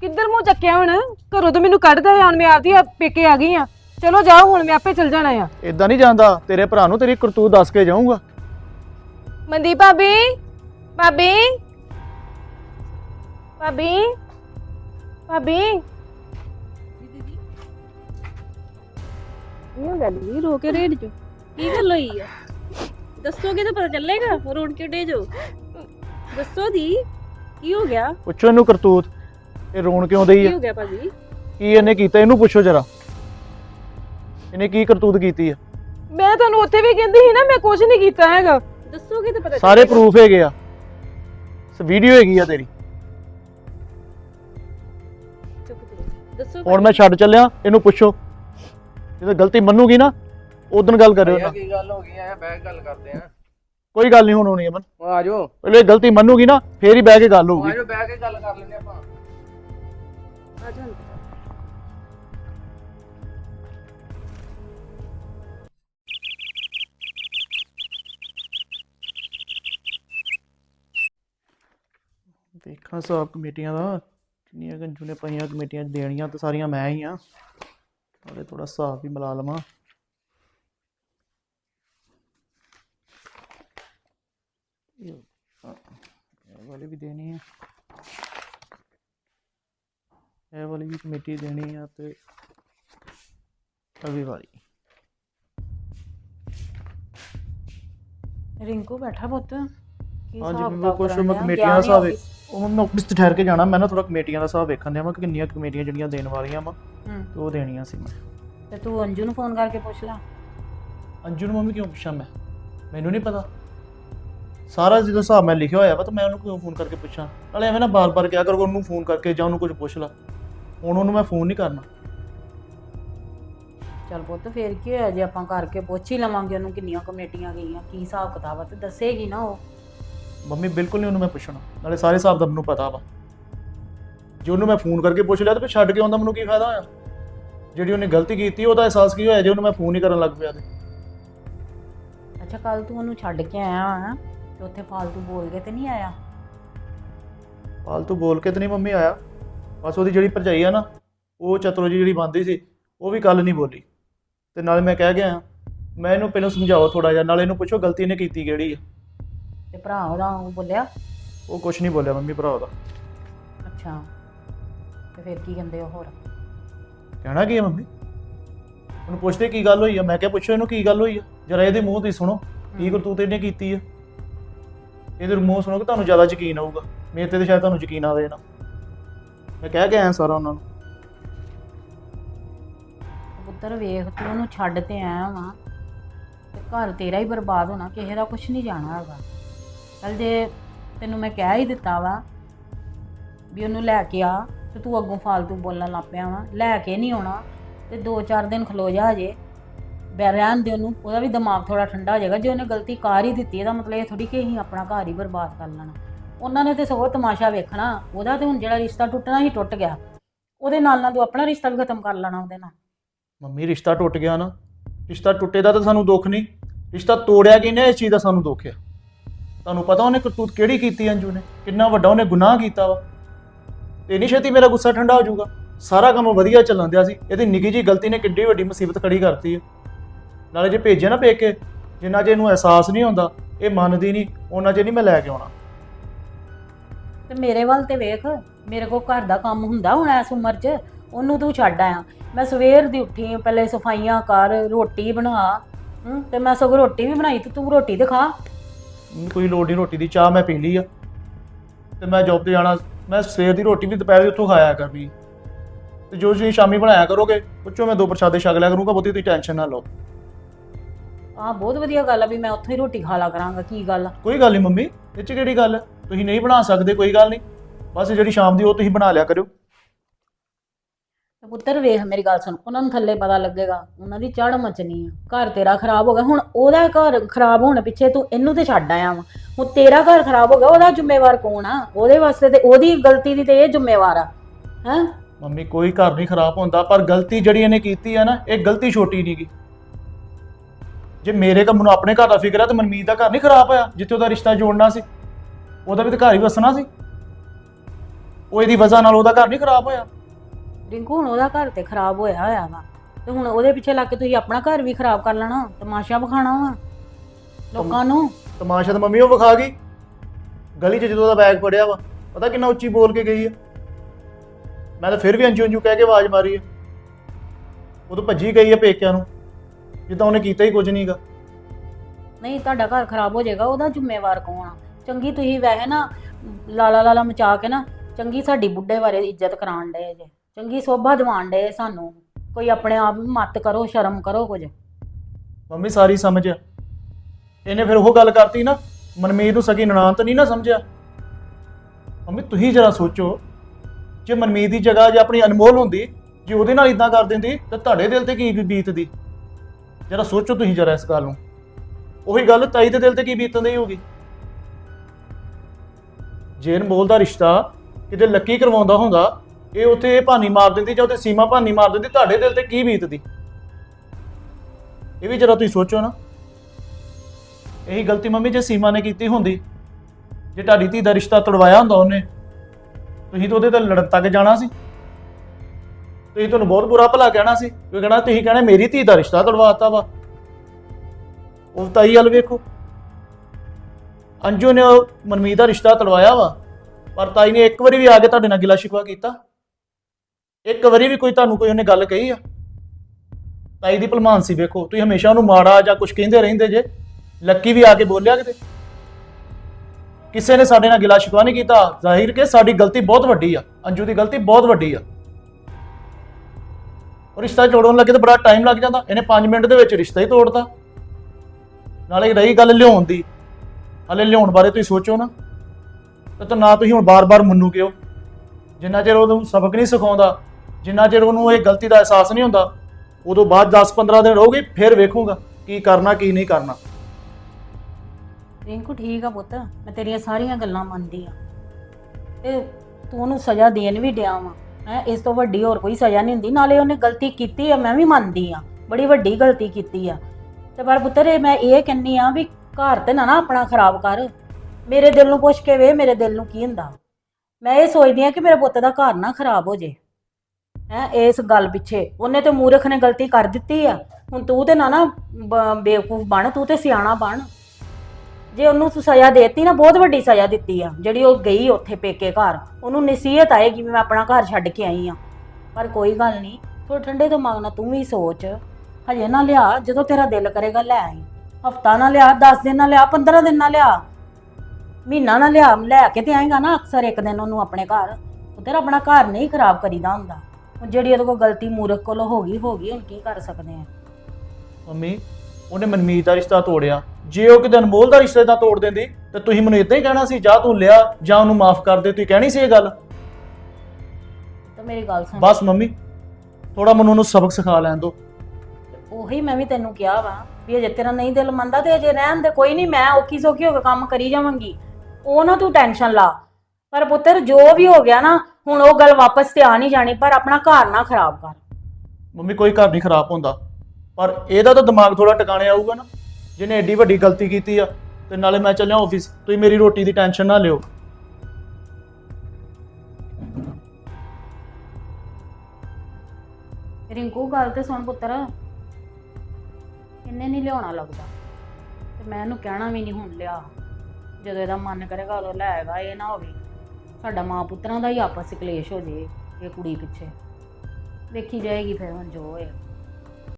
ਕਿੱਧਰ ਮੂੰਹ ਚੱਕਿਆ ਹੁਣ? ਘਰੋਂ ਤਾਂ ਮੈਨੂੰ ਕੱਢਦਾ ਹੁਣ ਮੈਂ ਆਪਦੀ ਆ- ਪੇਕੇ ਆ ਗਈ ਆ। ਚਲੋ ਜਾਓ ਹੁਣ ਮੈਂ ਆਪੇ ਚੱਲ ਜਾਣਾ ਆ। ਇਦਾਂ ਨਹੀਂ ਜਾਂਦਾ ਤੇਰੇ ਭਰਾ ਨੂੰ ਤੇਰੀ ਕਰਤੂਤ ਦੱਸ ਕੇ ਜਾਊਂਗਾ। ਮਨਦੀਪ ਭਾਬੀ ਭਾਬੀ ਭਾਬੀ ਭਾਬੀ। ਇਹ ਗੱਲ ਵੀ ਰੋ ਕੇ ਰੇਡ ਜੋ। ਕੀ ਗੱਲ ਹੋਈ ਆ? ਦੱਸੋਗੇ ਤਾਂ ਪਤਾ ਚੱਲੇਗਾ ਰੋਣ ਕਿਉਂ ਡੇ ਜੋ? ਦੱਸੋ ਦੀ ਕੀ ਹੋ ਗਿਆ? ਪੁੱਛੋ ਇਹਨੂੰ ਕਰਤੂਤ ਇਹ ਰੋਣ ਕਿਉਂ ਦਈ ਕੀ ਆ ਹੋ ਗਿਆ ਭਾਜੀ ਕੀ ਇਹਨੇ ਕੀਤਾ ਇਹਨੂੰ ਪੁੱਛੋ ਜਰਾ। ਇਹਨੇ ਕੀ ਕਰਤੂਤ ਕੀਤੀ ਆ? ਮੈਂ ਤੁਹਾਨੂੰ ਉੱਥੇ ਵੀ ਕਹਿੰਦੀ ਸੀ ਨਾ ਮੈਂ ਕੁਝ ਨਹੀਂ ਕੀਤਾ ਹੈਗਾ। ਦੱਸੋਗੇ ਤਾਂ ਪਤਾ ਸਾਰੇ ਪ੍ਰੂਫ ਹੈਗੇ ਆ। ਵੀਡੀਓ ਹੈਗੀ ਆ ਤੇਰੀ। ਦੱਸੋ ਹੁਣ ਮੈਂ ਛੱਡ ਚੱਲਿਆ ਇਹਨੂੰ ਪੁੱਛੋ। ਜੇ ਗਲਤੀ ਮੰਨੂਗੀ ਨਾ ਉਦੋਂ ਗੱਲ ਕਰਿਓ ਨਾ। ਕੀ ਗੱਲ ਹੋ ਗਈ ਐ ਬਹਿ ਕੇ ਗੱਲ ਕਰਦੇ ਆ। ਕੋਈ ਗੱਲ ਨਹੀਂ ਹੁਣ ਹੋਣੀ ਅਮਨ ਆ ਜਾਓ। ਪਹਿਲੇ ਇਹ ਗਲਤੀ ਮੰਨੂਗੀ ਨਾ ਫੇਰ ਹੀ ਬਹਿ ਕੇ ਗੱਲ ਹੋਊਗੀ। ਆ ਜਾਓ ਬਹਿ ਕੇ ਗੱਲ ਕਰ ਲੈਂਦੇ ਆਪਾਂ। ਵੇਖਾਂ ਹਿਸਾਬ ਕਮੇਟੀਆਂ ਦਾ ਕਿੰਨੀਆਂ ਗੰਜੂ ਨੇ ਪਈਆਂ ਕਮੇਟੀਆਂ ਦੇਣੀਆਂ ਤਾਂ ਸਾਰੀਆਂ ਮੈਂ ਹੀ ਆ। ਨਾਲੇ ਥੋੜਾ ਹਿਸਾਬ ਵੀ ਮਿਲਾ ਲਵਾਂ। ਇਹ ਵਾਲੀ ਵੀ ਦੇਣੀ ਹੈ ਇਹ ਵਾਲੀ ਵੀ ਕਮੇਟੀ ਦੇਣੀ ਆ ਤੇ ਅਵੀ ਵਾਲੀ। ਰਿੰਕੂ ਬੈਠਾ ਪੁੱਤ। ਕੀ ਹਾਂਜੀ ਹਿਸਾਬ ਮੈਂ ਕਿਤਾਬ ਕੁਛ ਕਰਨ ਡਿਆ? ਕਮੇਟੀਆਂ ਗਿਆ ਨੀ ਹਿਸਾਬ office? ਉਹ ਮੈਂ ਆਫਿਸ ਤੇ ਠਹਿਰ ਕੇ ਜਾਣਾ ਮੈਂ ਨਾ ਥੋੜਾ ਕਮੇਟੀਆਂ ਦਾ ਹਿਸਾਬ ਵੇਖਣ ਦਿਆਂ ਮੈਂ ਕਿ ਕਿੰਨੀਆਂ ਕਮੇਟੀਆਂ ਜਿਹੜੀਆਂ ਦੇਣ ਵਾਲੀਆਂ ਵਾ ਹੂੰ। ਤੇ ਉਹ ਦੇਣੀਆਂ ਸੀ ਮੈਂ। ਤੇ ਤੂੰ ਅੰਜੂ ਨੂੰ ਫੋਨ ਕਰਕੇ ਪੁੱਛ ਲੈ। ਅੰਜੂ ਨੂੰ ਮੰਮੀ ਕਿਉਂ ਪੁੱਛਾਂ ਮੈਂ? ਮੈਨੂੰ ਨਹੀਂ ਪਤਾ। ਸਾਰਾ ਜਦੋਂ ਹਿਸਾਬ ਮੈਂ ਲਿਖਿਆ ਹੋਇਆ ਵਾ ਤਾਂ ਮੈਂ ਉਹਨੂੰ ਕਿਉਂ ਫੋਨ ਕਰਕੇ ਪੁੱਛਾਂ? ਨਾਲੇ ਐਵੇਂ ਨਾ ਬਾਰ-ਬਾਰ ਕਿਹਾ ਕਰੋ ਉਹਨੂੰ ਫੋਨ ਕਰਕੇ ਜਾਂ ਉਹਨੂੰ ਕੁਝ ਪੁੱਛ ਲਾ। ਹੁਣ ਉਹਨੂੰ ਮੈਂ ਫੋਨ ਨਹੀਂ ਕਰਨਾ। ਚੱਲ ਪੁੱਤ ਫੇਰ ਕੀ ਹੋਇਆ ਜੇ ਆਪਾਂ ਕਰਕੇ ਪੁੱਛ ਹੀ ਲਵਾਂਗੇ ਉਹਨੂੰ ਕਿੰਨੀਆਂ ਕਮੇਟੀਆਂ ਗਈਆਂ ਕੀ ਹਿਸਾਬ ਕਿਤਾਬ ਆ ਤੇ ਦੱਸੇਗੀ ਨਾ ਉਹ। ਮੰਮੀ ਬਿਲਕੁਲ ਨਹੀਂ ਉਹਨੂੰ ਮੈਂ ਪੁੱਛਣਾ। ਨਾਲੇ ਸਾਰੇ ਹਿਸਾਬ ਦਾ ਮੈਨੂੰ ਪਤਾ ਵਾ। ਜੇ ਉਹਨੂੰ ਮੈਂ ਫੋਨ ਕਰਕੇ ਪੁੱਛ ਲਿਆ ਤਾਂ ਫਿਰ ਛੱਡ ਕੇ ਆਉਂਦਾ ਮੈਨੂੰ ਕੀ ਫਾਇਦਾ ਹੋਇਆ? ਜਿਹੜੀ ਉਹਨੇ ਗਲਤੀ ਕੀਤੀ ਉਹਦਾ ਅਹਿਸਾਸ ਕੀ ਹੋਇਆ ਜੇ ਉਹਨੂੰ ਮੈਂ ਫੋਨ ਹੀ ਕਰਨ ਲੱਗ ਪਿਆ ਤੇ? ਅੱਛਾ ਕੱਲ ਤੂੰ ਉਹਨੂੰ ਛੱਡ ਕੇ ਆਇਆ ਹਾਂ ਤੇ ਉੱਥੇ ਫਾਲਤੂ ਬੋਲ ਕੇ ਤੇ ਨਹੀਂ ਆਇਆ? ਫਾਲਤੂ ਬੋਲ ਕੇ ਤੇ ਨਹੀਂ ਮੰਮੀ ਆਇਆ। ਬਸ ਉਹਦੀ ਜਿਹੜੀ ਭਰਜਾਈ ਆ ਨਾ ਉਹ ਚਤਰੋ ਜੀ ਜਿਹੜੀ ਬੰਦੀ ਸੀ ਉਹ ਵੀ ਕੱਲ ਨਹੀਂ ਬੋਲੀ। ਤੇ ਨਾਲੇ ਮੈਂ ਕਹਿ ਗਿਆ ਮੈਂ ਇਹਨੂੰ ਪਹਿਲਾਂ ਸਮਝਾਓ ਥੋੜਾ ਜਿਹਾ ਨਾਲੇ ਇਹਨੂੰ ਪੁੱਛੋ ਗਲਤੀ ਇਹਨੇ ਕੀਤੀ ਕਿਹੜੀ ਆ। ਤੇ ਭਰਾ ਉਹਦਾ ਉਹ ਬੋਲਿਆ? ਉਹ ਕੁਝ ਨਹੀਂ ਬੋਲਿਆ ਮੰਮੀ ਭਰਾ ਉਹਦਾ। ਅੱਛਾ। ਤੇ ਫਿਰ ਕੀ ਕਹਿੰਦੇ ਉਹ ਹੋਰ? ਕਹਿਣਾ ਕੀ ਹੈ ਮੰਮੀ? ਉਹਨੂੰ ਪੁੱਛਦੇ ਕੀ ਗੱਲ ਹੋਈ ਆ? ਮੈਂ ਕਿਹਾ ਪੁੱਛੋ ਇਹਨੂੰ ਕੀ ਗੱਲ ਹੋਈ ਆ? ਜਰਾ ਇਹਦੇ ਮੂੰਹ ਤੇ ਸੁਣੋ। ਕੀ ਕਰਤੂਤ ਇਹਨੇ ਕੀਤੀ ਆ? ਇਹਦੇ ਮੂੰਹ ਸੁਣੋ ਕਿ ਤੁਹਾਨੂੰ ਜ਼ਿਆਦਾ ਯਕੀਨ ਆਊਗਾ। ਮੇਰੇ ਤੇ ਤਾਂ ਸ਼ਾਇਦ ਤੁਹਾਨੂੰ ਯਕੀਨ ਆਵੇ ਨਾ। ਮੈਂ ਕਹਿ ਕੇ ਆਇਆ ਸਾਰਾ ਉਹਨਾਂ ਨੂੰ। ਪੁੱਤਰ ਵੇਖ ਤੂੰ ਉਹਨੂੰ ਛੱਡ ਤੇ ਆਇਆ ਵਾ। ਤੇ ਘਰ ਤੇਰਾ ਹੀ ਬਰਬਾਦ ਹੋਣਾ ਕਿਸੇ ਦਾ ਕੁਝ ਨਹੀਂ ਜਾਣਾ ਹੈਗਾ। ਕੱਲ ਜੇ ਤੈਨੂੰ ਮੈਂ ਕਹਿ ਹੀ ਦਿੱਤਾ ਵਾ ਵੀ ਉਹਨੂੰ ਲੈ ਕੇ ਆ, ਤੇ ਤੂੰ ਅੱਗੋਂ ਫਾਲਤੂ ਬੋਲਣ ਲੱਗ ਪਿਆ ਵਾ, ਲੈ ਕੇ ਨਹੀਂ ਆਉਣਾ, ਤੇ 2-4 ਦਿਨ ਖਲੋ ਜਾ ਹਜੇ ਰਹਿਣ ਦੇ ਉਹਨੂੰ, ਉਹਦਾ ਵੀ ਦਿਮਾਗ ਥੋੜਾ ਠੰਡਾ ਹੋ ਜਾਏਗਾ, ਜੇ ਉਹਨੇ ਗਲਤੀ ਕਰ ਹੀ ਦਿੱਤੀ, ਇਹਦਾ ਮਤਲਬ ਇਹ ਥੋੜੀ ਕਿ ਅਸੀਂ ਆਪਣਾ ਘਰ ਹੀ ਬਰਬਾਦ ਕਰ ਲੈਣਾ। ਉਹਨਾਂ ਨੇ ਤੇ ਸਗੋਂ ਤਮਾਸ਼ਾ ਵੇਖਣਾ, ਉਹਦਾ ਤੇ ਹੁਣ ਜਿਹੜਾ ਰਿਸ਼ਤਾ ਟੁੱਟਣਾ ਹੀ ਟੁੱਟ ਗਿਆ, ਉਹਦੇ ਨਾਲ ਨਾਲ ਤੂੰ ਆਪਣਾ ਰਿਸ਼ਤਾ ਵੀ ਖਤਮ ਕਰ ਲੈਣਾ ਉਹਦੇ ਨਾਲ। ਮੰਮੀ, ਰਿਸ਼ਤਾ ਟੁੱਟ ਗਿਆ ਨਾ, ਰਿਸ਼ਤਾ ਟੁੱਟੇ ਦਾ ਤਾਂ ਸਾਨੂੰ ਦੁੱਖ ਨਹੀਂ, ਰਿਸ਼ਤਾ ਤੋੜਿਆ ਕਿਨੇ ਇਸ ਚੀਜ਼ ਦਾ ਸਾਨੂੰ ਦੁੱਖ ਆ। ਤੁਹਾਨੂੰ ਪਤਾ ਉਹਨੇ ਕਰਤੂਤ ਕਿਹੜੀ ਕੀਤੀ ਅੰਜੂ ਨੇ? ਕਿੰਨਾ ਵੱਡਾ ਉਹਨੇ ਗੁਨਾਹ ਕੀਤਾ ਵਾ। ਤੇ ਨਹੀਂ ਛੇਤੀ ਮੇਰਾ ਗੁੱਸਾ ਠੰਡਾ ਹੋ ਜਾਊਗਾ। ਸਾਰਾ ਕੰਮ ਵਧੀਆ ਚੱਲਣ ਦਿਆ ਸੀ। ਇਹਦੀ ਨਿੱਕੀ ਜੀ ਗਲਤੀ ਨੇ ਕਿੱਡੀ ਵੱਡੀ ਮੁਸੀਬਤ ਖੜੀ ਕਰਤੀ ਹੈ ਨਾਲੇ ਜੇ ਭੇਜਿਆ ਨਾ ਪੇਕੇ, ਜਿੰਨਾ ਜੇ ਇਹਨੂੰ ਅਹਿਸਾਸ ਨਹੀਂ ਹੁੰਦਾ, ਇਹ ਮੰਨਦੀ ਨਹੀਂ ਉਹਨਾਂ ਜੇ ਨਹੀਂ ਮੈਂ ਲੈ ਕੇ ਆਉਣਾ। ਤੇ ਮੇਰੇ ਵੱਲ ਤੇ ਵੇਖ, ਮੇਰੇ ਕੋਲ ਘਰ ਦਾ ਕੰਮ ਹੁੰਦਾ ਹੁਣ ਇਸ ਉਮਰ 'ਚ, ਉਹਨੂੰ ਤੂੰ ਛੱਡ ਆਇਆ। ਮੈਂ ਸਵੇਰ ਦੀ ਉੱਠੀ ਪਹਿਲੇ ਸਫਾਈਆਂ ਕਰ, ਰੋਟੀ ਬਣਾ। ਹੂੰ, ਤੇ ਮੈਂ ਸਗੋਂ ਰੋਟੀ ਵੀ ਬਣਾਈ, ਤੇ ਤੂੰ ਰੋਟੀ ਤੇ ਖਾ। ਮੈਨੂੰ ਕੋਈ ਲੋੜ ਨਹੀਂ ਰੋਟੀ ਦੀ ਚਾਹ ਮੈਂ ਪੀ ਲਈ ਆ। ਤੇ ਮੈਂ ਜੌਬ ਤੇ ਜਾਣਾ ਮੈਂ ਸਵੇਰ ਦੀ ਰੋਟੀ ਵੀ ਦੁਪਹਿਰ ਦੀ ਉੱਥੋਂ ਖਾਇਆ ਕਰਨੀ। ਤੇ ਜੋ ਤੁਸੀਂ ਸ਼ਾਮੀ ਬਣਾਇਆ ਕਰੋਗੇ ਪੁੱਛੋ ਮੈਂ ਦੋ ਪ੍ਰਸ਼ਾਦੇ ਛਕ ਲਿਆ ਕਰੂੰਗਾ ਬਹੁਤੀ ਤੁਸੀਂ ਟੈਨਸ਼ਨ ਨਾ ਲਓ। ਆਹ ਬਹੁਤ ਵਧੀਆ ਗੱਲ ਆ ਵੀ ਮੈਂ ਉੱਥੋਂ ਹੀ ਰੋਟੀ ਖਾ ਲਾ ਕਰਾਂਗਾ ਕੀ ਗੱਲ ਆ? ਕੋਈ ਗੱਲ ਨਹੀਂ ਮੰਮੀ ਇਹ ਚ ਕਿਹੜੀ ਗੱਲ ਹੈ ਤੁਸੀਂ ਨਹੀਂ ਬਣਾ ਸਕਦੇ ਕੋਈ ਗੱਲ ਨਹੀਂ ਬਸ ਜਿਹੜੀ ਸ਼ਾਮ ਦੀ ਉਹ ਤੁਸੀਂ ਬਣਾ ਲਿਆ ਕਰਿਓ। ਤੇ ਪੁੱਤਰ ਵੇਖ ਮੇਰੀ ਗੱਲ ਸੁਣ, ਉਹਨਾਂ ਨੂੰ ਥੱਲੇ ਪਤਾ ਲੱਗੇਗਾ, ਉਹਨਾਂ ਦੀ ਚੜ ਮਚਣੀ ਆ, ਘਰ ਤੇਰਾ ਖਰਾਬ ਹੋ ਗਿਆ, ਹੁਣ ਉਹਦਾ ਘਰ ਖਰਾਬ ਹੋਣ ਪਿੱਛੇ ਤੂੰ ਇਹਨੂੰ ਤੇ ਛੱਡ ਆਇਆ ਵਾ। ਹੁਣ ਤੇਰਾ ਘਰ ਖਰਾਬ ਹੋ ਗਿਆ, ਉਹਦਾ ਜ਼ਿੰਮੇਵਾਰ ਕੌਣ ਆ? ਉਹਦੇ ਵਾਸਤੇ ਤੇ ਉਹਦੀ ਗਲਤੀ ਦੀ ਤੇ ਇਹ ਜ਼ਿੰਮੇਵਾਰ ਆ, ਹੈਂ? ਮੰਮੀ, ਕੋਈ ਘਰ ਨਹੀਂ ਖਰਾਬ ਹੁੰਦਾ, ਪਰ ਗਲਤੀ ਜਿਹੜੀ ਇਹਨੇ ਕੀਤੀ ਹੈ ਨਾ, ਇਹ ਗਲਤੀ ਛੋਟੀ ਨਹੀਂਗੀ ਜੇ ਮੇਰੇ ਕੰਮ ਨੂੰ ਆਪਣੇ ਘਰ ਦਾ ਫਿਕਰ ਹੈ ਤਾਂ ਮਨਮੀਤ ਦਾ ਘਰ ਨਹੀਂ ਖਰਾਬ ਹੋਇਆ, ਜਿੱਥੇ ਉਹਦਾ ਰਿਸ਼ਤਾ ਜੋੜਨਾ ਸੀ, ਉਹਦਾ ਵੀ ਤਾਂ ਘਰ ਹੀ ਵਸਣਾ ਸੀ। ਉਹ ਇਹਦੀ ਵਜ੍ਹਾ ਨਾਲ ਉਹਦਾ ਘਰ ਨਹੀਂ ਖਰਾਬ ਹੋਇਆ। ਰਿੰਕੂ ਹੁਣ ਉਹਦਾ ਘਰ ਤੇ ਖਰਾਬ ਹੋਇਆ ਹੋਇਆ ਵਾ। ਤੇ ਹੁਣ ਉਹਦੇ ਪਿੱਛੇ ਲੱਗ ਕੇ ਤੁਸੀਂ ਆਪਣਾ ਘਰ ਵੀ ਖਰਾਬ ਕਰ ਲੈਣਾ ਤਮਾਸ਼ਾ ਵਿਖਾਣਾ ਵਾ ਲੋਕਾਂ ਨੂੰ। ਤਮਾਸ਼ਾ ਤਾਂ ਮੰਮੀ ਉਹ ਵਿਖਾ ਗਈ। ਗਲੀ 'ਚ ਜਦੋਂ ਉਹਦਾ ਬੈਗ ਫੜਿਆ ਵਾ ਪਤਾ ਕਿੰਨਾ ਉੱਚੀ ਬੋਲ ਕੇ ਗਈ ਆ। ਮੈਂ ਤਾਂ ਫਿਰ ਵੀ ਅੰਜੂ ਅੰਜੂ ਕਹਿ ਕੇ ਆਵਾਜ਼ ਮਾਰੀ ਆ। ਉਹ ਤਾਂ ਭੱਜੀ ਗਈ ਆ ਪੇਕਿਆਂ ਨੂੰ ਜਿੱਦਾਂ ਉਹਨੇ ਕੀਤਾ ਹੀ ਕੁਝ ਨਹੀਂਗਾ ਨਹੀਂ ਤੁਹਾਡਾ ਘਰ ਖਰਾਬ ਹੋ ਜਾਏਗਾ ਉਹਦਾ ਜ਼ਿੰਮੇਵਾਰ ਕੌਣ ਆ? ਚੰਗੀ ਤੁਸੀਂ ਵੈਸੇ ਨਾ ਲਾਲਾ ਲਾਲਾ ਮਚਾ ਕੇ ਨਾ ਚੰਗੀ ਸਾਡੀ ਬੁੱਢੇ ਬਾਰੇ ਇੱਜ਼ਤ ਕਰਾਉਣ ਡਏ ਜੇ। ਚੰਗੀ ਸੋਭਾ ਦਿਵਾਉਣ ਡਏ ਸਾਨੂੰ। ਕੋਈ ਆਪਣੇ ਆਪ ਮਤ ਕਰੋ, ਸ਼ਰਮ ਕਰੋ ਕੁਝ। ਮੰਮੀ, ਸਾਰੀ ਸਮਝ ਆ। ਇਹਨੇ ਫਿਰ ਉਹ ਗੱਲ ਕਰਤੀ ਨਾ, ਮਨਮੀਤ ਨੂੰ ਸਕੀ ਨਨਾਣ ਤਾਂ ਨਹੀਂ ਨਾ ਸਮਝਿਆ। ਮੰਮੀ, ਤੁਸੀਂ ਜਰਾ ਸੋਚੋ, ਜੇ ਮਨਮੀਤ ਦੀ ਜਗ੍ਹਾ ਜੇ ਆਪਣੀ ਅਨਮੋਲ ਹੁੰਦੀ, ਜੇ ਉਹਦੇ ਨਾਲ ਇਦਾਂ ਕਰ ਦਿੰਦੀ, ਤਾਂ ਤੁਹਾਡੇ ਦਿਲ ਤੇ ਕੀ ਬੀਤਦੀ? ਜਰਾ ਸੋਚੋ ਤੁਸੀਂ ਜਰਾ ਇਸ ਗੱਲ ਨੂੰ। ਉਹੀ ਗੱਲ ਤਾਈ ਦੇ ਦਿਲ ਤੇ ਕੀ ਬੀਤਦੀ ਹੋਊਗੀ? ਜੇ ਅਨਮੋਲ ਦਾ ਰਿਸ਼ਤਾ ਕਿਤੇ ਲੱਕੀ ਕਰਵਾਉਂਦਾ ਹੁੰਦਾ ਇਹ ਉੱਥੇ ਇਹ ਭਾਨੀ ਮਾਰ ਦਿੰਦੀ ਜਾਂ ਉੱਥੇ ਸੀਮਾ ਭਾਨੀ ਮਾਰ ਦਿੰਦੀ, ਤੁਹਾਡੇ ਦਿਲ ਤੇ ਕੀ ਬੀਤਦੀ? ਇਹ ਵੀ ਜਰਾ ਤੁਸੀਂ ਸੋਚੋ ਨਾ। ਇਹੀ ਗਲਤੀ ਮੰਮੀ ਜੇ ਸੀਮਾ ਨੇ ਕੀਤੀ ਹੁੰਦੀ, ਜੇ ਤੁਹਾਡੀ ਧੀ ਦਾ ਰਿਸ਼ਤਾ ਤੜਵਾਇਆ ਹੁੰਦਾ ਉਹਨੇ, ਤੁਸੀਂ ਤਾਂ ਉਹਦੇ ਤੇ ਲੜਨ ਤੱਕ ਜਾਣਾ ਸੀ। ਤੁਸੀਂ ਤੁਹਾਨੂੰ ਬਹੁਤ ਬੁਰਾ ਭਲਾ ਕਹਿਣਾ ਸੀ ਕੋਈ ਕਹਿਣਾ ਤੁਸੀਂ ਕਹਿਣਾ ਮੇਰੀ ਧੀ ਦਾ ਰਿਸ਼ਤਾ ਤੜਵਾਤਾ ਵਾ। ਉਹ ਤਾਈ ਵੱਲ ਵੇਖੋ। ਅੰਜੂ ਨੇ ਉਹ ਮਨਮੀਤ ਦਾ ਰਿਸ਼ਤਾ ਤੜਵਾਇਆ ਵਾ, ਪਰ ਤਾਈ ਨੇ ਇੱਕ ਵਾਰੀ ਵੀ ਆ ਕੇ ਤੁਹਾਡੇ ਨਾਲ ਗਿਲਾ ਸ਼ਿਕਵਾ ਕੀਤਾ। ਇੱਕ ਵਾਰੀ ਵੀ ਕੋਈ ਤੁਹਾਨੂੰ ਕੋਈ ਉਹਨੇ ਗੱਲ ਕਹੀ ਆ? ਤਾਈ ਦੀ ਭਲਮਾਨ ਸੀ ਵੇਖੋ, ਤੁਸੀਂ ਹਮੇਸ਼ਾ ਉਹਨੂੰ ਮਾੜਾ ਜਾਂ ਕੁਝ ਕਹਿੰਦੇ ਰਹਿੰਦੇ ਜੇ। ਲੱਕੀ ਵੀ ਆ ਕੇ ਬੋਲਿਆ ਕਿਤੇ। ਕਿਸੇ ਨੇ ਸਾਡੇ ਨਾਲ ਗਿਲਾ ਸ਼ਿਕਵਾ ਨਹੀਂ ਕੀਤਾ। ਜ਼ਾਹਿਰ ਕਿ ਸਾਡੀ ਗਲਤੀ ਬਹੁਤ ਵੱਡੀ ਆ। ਅੰਜੂ ਦੀ ਗਲਤੀ ਬਹੁਤ ਵੱਡੀ ਆ। ਉਹ ਰਿਸ਼ਤਾ ਜੋੜਨ ਲੱਗੇ ਤਾਂ ਬੜਾ ਟਾਈਮ ਲੱਗ ਜਾਂਦਾ। ਇਹਨੇ 5 ਮਿੰਟ ਦੇ ਵਿੱਚ ਰਿਸ਼ਤਾ ਹੀ ਤੋੜਤਾ। ਨਾਲੇ ਰਹੀ ਗੱਲ ਲਿਆਉਣ ਦੀ। ਹਲੇ ਲਿਆਉਣ ਬਾਰੇ ਤੁਸੀਂ ਸੋਚੋ ਨਾ। ਤਾਂ ਤਾਂ ਨਾ ਤੁਸੀਂ ਹੁਣ ਬਾਰ-ਬਾਰ ਮੰਨੂ ਕਿਉ ਜਿੰਨਾ ਚਿਰ ਉਹਨੂੰ ਸਬਕ ਨਹੀਂ ਸਿਖਾਉਂਦਾ ਜਿੰਨਾ ਚਿਰ ਉਹਨੂੰ ਇਹ ਗਲਤੀ ਦਾ ਅਹਿਸਾਸ ਨਹੀਂ ਹੁੰਦਾ, ਉਦੋਂ ਬਾਅਦ 10-15 ਦਿਨ ਰਹੂਗੀ, ਫਿਰ ਵੇਖੂਗਾ ਕੀ ਕਰਨਾ, ਕੀ ਨਹੀਂ ਕਰਨਾ। ਰਿੰਕੂ, ਠੀਕ ਆ ਪੁੱਤ, ਮੈਂ ਤੇਰੀਆਂ ਸਾਰੀਆਂ ਗੱਲਾਂ ਮੰਨਦੀ ਆ। ਤੇ ਤੂੰ ਉਹਨੂੰ ਸਜ਼ਾ ਦੇਣ ਵੀ ਡਿਆ ਵਾ। ਹੈ, ਇਸ ਤੋਂ ਵੱਡੀ ਹੋਰ ਕੋਈ ਸਜ਼ਾ ਨਹੀਂ ਹੁੰਦੀ, ਨਾਲੇ ਉਹਨੇ ਗਲਤੀ ਕੀਤੀ ਆ, ਮੈਂ ਵੀ ਮੰਨਦੀ ਆ। ਬੜੀ ਵੱਡੀ ਗਲਤੀ ਕੀਤੀ ਆ। ਤੇ ਪਰ ਪੁੱਤਰ ਇਹ ਮੈਂ ਇਹ ਕਹਿੰਨੀ ਆ ਵੀ ਘਰ ਤੇ ਨਾ ਨਾ ਆਪਣਾ ਖਰਾਬ ਕਰ। ਮੇਰੇ ਦਿਲ ਨੂੰ ਪੁੱਛ ਕੇ ਵੇ ਮੇਰੇ ਦਿਲ ਨੂੰ ਕੀ ਹੁੰਦਾ। ਮੈਂ ਇਹ ਸੋਚਦੀ ਆ ਕਿ ਮੇਰੇ ਪੁੱਤ ਦਾ ਘਰ ਨਾ ਖਰਾਬ ਹੋ ਜੇ। ਹੈ, ਇਸ ਗੱਲ ਪਿੱਛੇ। ਉਹਨੇ ਤੇ ਮੂਰਖ ਨੇ ਗਲਤੀ ਕਰ ਦਿੱਤੀ ਆ। ਹੁਣ ਤੂੰ ਤੇ ਨਾ ਨਾ ਬ- ਬੇਵਕੂਫ ਬਣ, ਤੂੰ ਤੇ ਸਿਆਣਾ ਬਣ। ਜੇ ਉਹਨੂੰ ਤੂੰ ਸਜ਼ਾ ਦੇਤੀ ਨਾ, ਬਹੁਤ ਵੱਡੀ ਸਜ਼ਾ ਦਿੱਤੀ ਆ, ਜਿਹੜੀ ਉਹ ਗਈ ਉੱਥੇ ਪੇਕੇ ਘਰ। ਉਹਨੂੰ ਨਸੀਹਤ ਆਏਗੀ ਵੀ ਮੈਂ ਆਪਣਾ ਘਰ ਛੱਡ ਕੇ ਆਈ ਆ। ਪਰ ਕੋਈ ਗੱਲ ਨਹੀਂ ਥੋੜਾ ਠੰਡੇ ਦਿਮਾਗ ਨਾਲ ਤੂੰ ਵੀ ਸੋਚ। ਹਜੇ ਨਾ ਲਿਆ, ਜਦੋਂ ਤੇਰਾ ਦਿਲ ਕਰੇਗਾ ਲੈ ਆਈ। ਹਫਤਾ ਨਾ ਲਿਆ 10 ਦਿਨ ਨਾ ਲਿਆ 15 ਦਿਨ ਨਾ ਲਿਆ। ਮਹੀਨਾ ਨਾ ਲਿਆ, ਲੈ ਕੇ ਤੇ ਆਏਗਾ ਨਾ ਅਕਸਰ ਇੱਕ ਦਿਨ ਉਹਨੂੰ ਆਪਣੇ ਘਰ। ਉਹ ਤੇਰਾ ਆਪਣਾ ਘਰ ਨਹੀਂ ਖਰਾਬ ਕਰੀਦਾ ਹੁੰਦਾ। ਜਿਹੜੀ ਉਹਦੇ ਕੋਲ ਗਲਤੀ ਮੂਰਖ ਕੋਲੋਂ ਹੋ ਗਈ ਹੋ ਗਈ ਹੁਣ ਕੀ ਕਰ ਸਕਦੇ ਆ? ਮੰਮੀ ਉਹਨੇ ਮਨਮੀਤ ਦਾ ਰਿਸ਼ਤਾ ਤੋੜਿਆ। ਜੇ ਉਹ ਕਿਤੇ ਅਨਮੋਲ ਦਾ ਰਿਸ਼ਤਾ ਤਾਂ ਤੋੜ ਦਿੰਦੀ ਤੇ ਤੁਸੀਂ ਮੈਨੂੰ ਇਦਾਂ ਹੀ ਕਹਿਣਾ ਸੀ ਜਾਂ ਤੂੰ ਲਿਆ ਜਾਂ ਉਹਨੂੰ ਮਾਫ ਕਰ ਦੇ ਤੁਸੀਂ ਕਹਿਣੀ ਸੀ ਇਹ ਗੱਲ? ਤਾਂ ਮੇਰੀ ਗੱਲ ਸੁਣ। ਬਸ ਮੰਮੀ ਥੋੜਾ ਮੈਨੂੰ ਉਹਨੂੰ ਸਬਕ ਸਿਖਾ ਲੈਣ ਦਿਓ। ਉਹੀ ਮੈਂ ਵੀ ਤੈਨੂੰ ਕਿਹਾ ਵਾ ਵੀ ਅਜੇ ਤੇਰਾ ਨਹੀਂ ਦਿਲ ਮੰਨਦਾ ਤੇ ਅਜੇ ਰਹਿਣ ਦੇ ਕੋਈ ਨਹੀਂ ਮੈਂ ਔਖੀ ਸੌਖੀ ਹੋ ਕੇ ਕੰਮ ਕਰੀ ਜਾਵਾਂਗੀ। ਉਹ ਨਾ ਤੂੰ ਟੈਨਸ਼ਨ ਲਾ। ਪਰ ਪੁੱਤਰ ਜੋ ਵੀ ਹੋ ਗਿਆ ਨਾ ਹੁਣ ਉਹ ਗੱਲ ਵਾਪਸ ਤੇ ਆ ਨਹੀਂ ਜਾਣੀ ਪਰ ਆਪਣਾ ਘਰ ਨਾ ਖਰਾਬ ਕਰ। ਮੰਮੀ ਕੋਈ ਘਰ ਨਹੀਂ ਖਰਾਬ ਹੁੰਦਾ। ਪਰ ਇਹਦਾ ਤਾਂ ਦਿਮਾਗ ਥੋੜਾ ਟਿਕਾਣੇ ਆਊਗਾ ਨਾ। ਜਿਹਨੇ ਐਡੀ ਵੱਡੀ ਗਲਤੀ ਕੀਤੀ ਆ ਤੇ ਨਾਲੇ ਮੈਂ ਚੱਲਿਆ ਆਫਿਸ ਤੁਸੀਂ ਮੇਰੀ ਰੋਟੀ ਦੀ ਟੈਨਸ਼ਨ ਨਾ ਲਿਓ। ਰਿੰਕੂ ਗੱਲ ਤੇ ਸੁਣ ਪੁੱਤਰ। ਇਹਨੇ ਨਹੀਂ ਲਿਆਉਣਾ ਲੱਗਦਾ। ਤੇ ਮੈਂ ਇਹਨੂੰ ਕਹਿਣਾ ਵੀ ਨਹੀਂ ਹੁਣ ਲਿਆ। ਜਦੋਂ ਇਹਦਾ ਮਨ ਕਰੇਗਾ ਉਦੋਂ ਲੈ ਆਏਗਾ ਇਹ ਨਾ ਹੋਵੇ। ਸਾਡਾ ਮਾਂ ਪੁੱਤਰਾਂ ਦਾ ਹੀ ਆਪਸ ਵਿੱਚ ਕਲੇਸ਼ ਹੋ ਜੇ ਇਹ ਕੁੜੀ ਪਿੱਛੇ। ਦੇਖੀ ਜਾਏਗੀ ਫਿਰ ਹੁਣ ਜੋ ਹੋਏਗਾ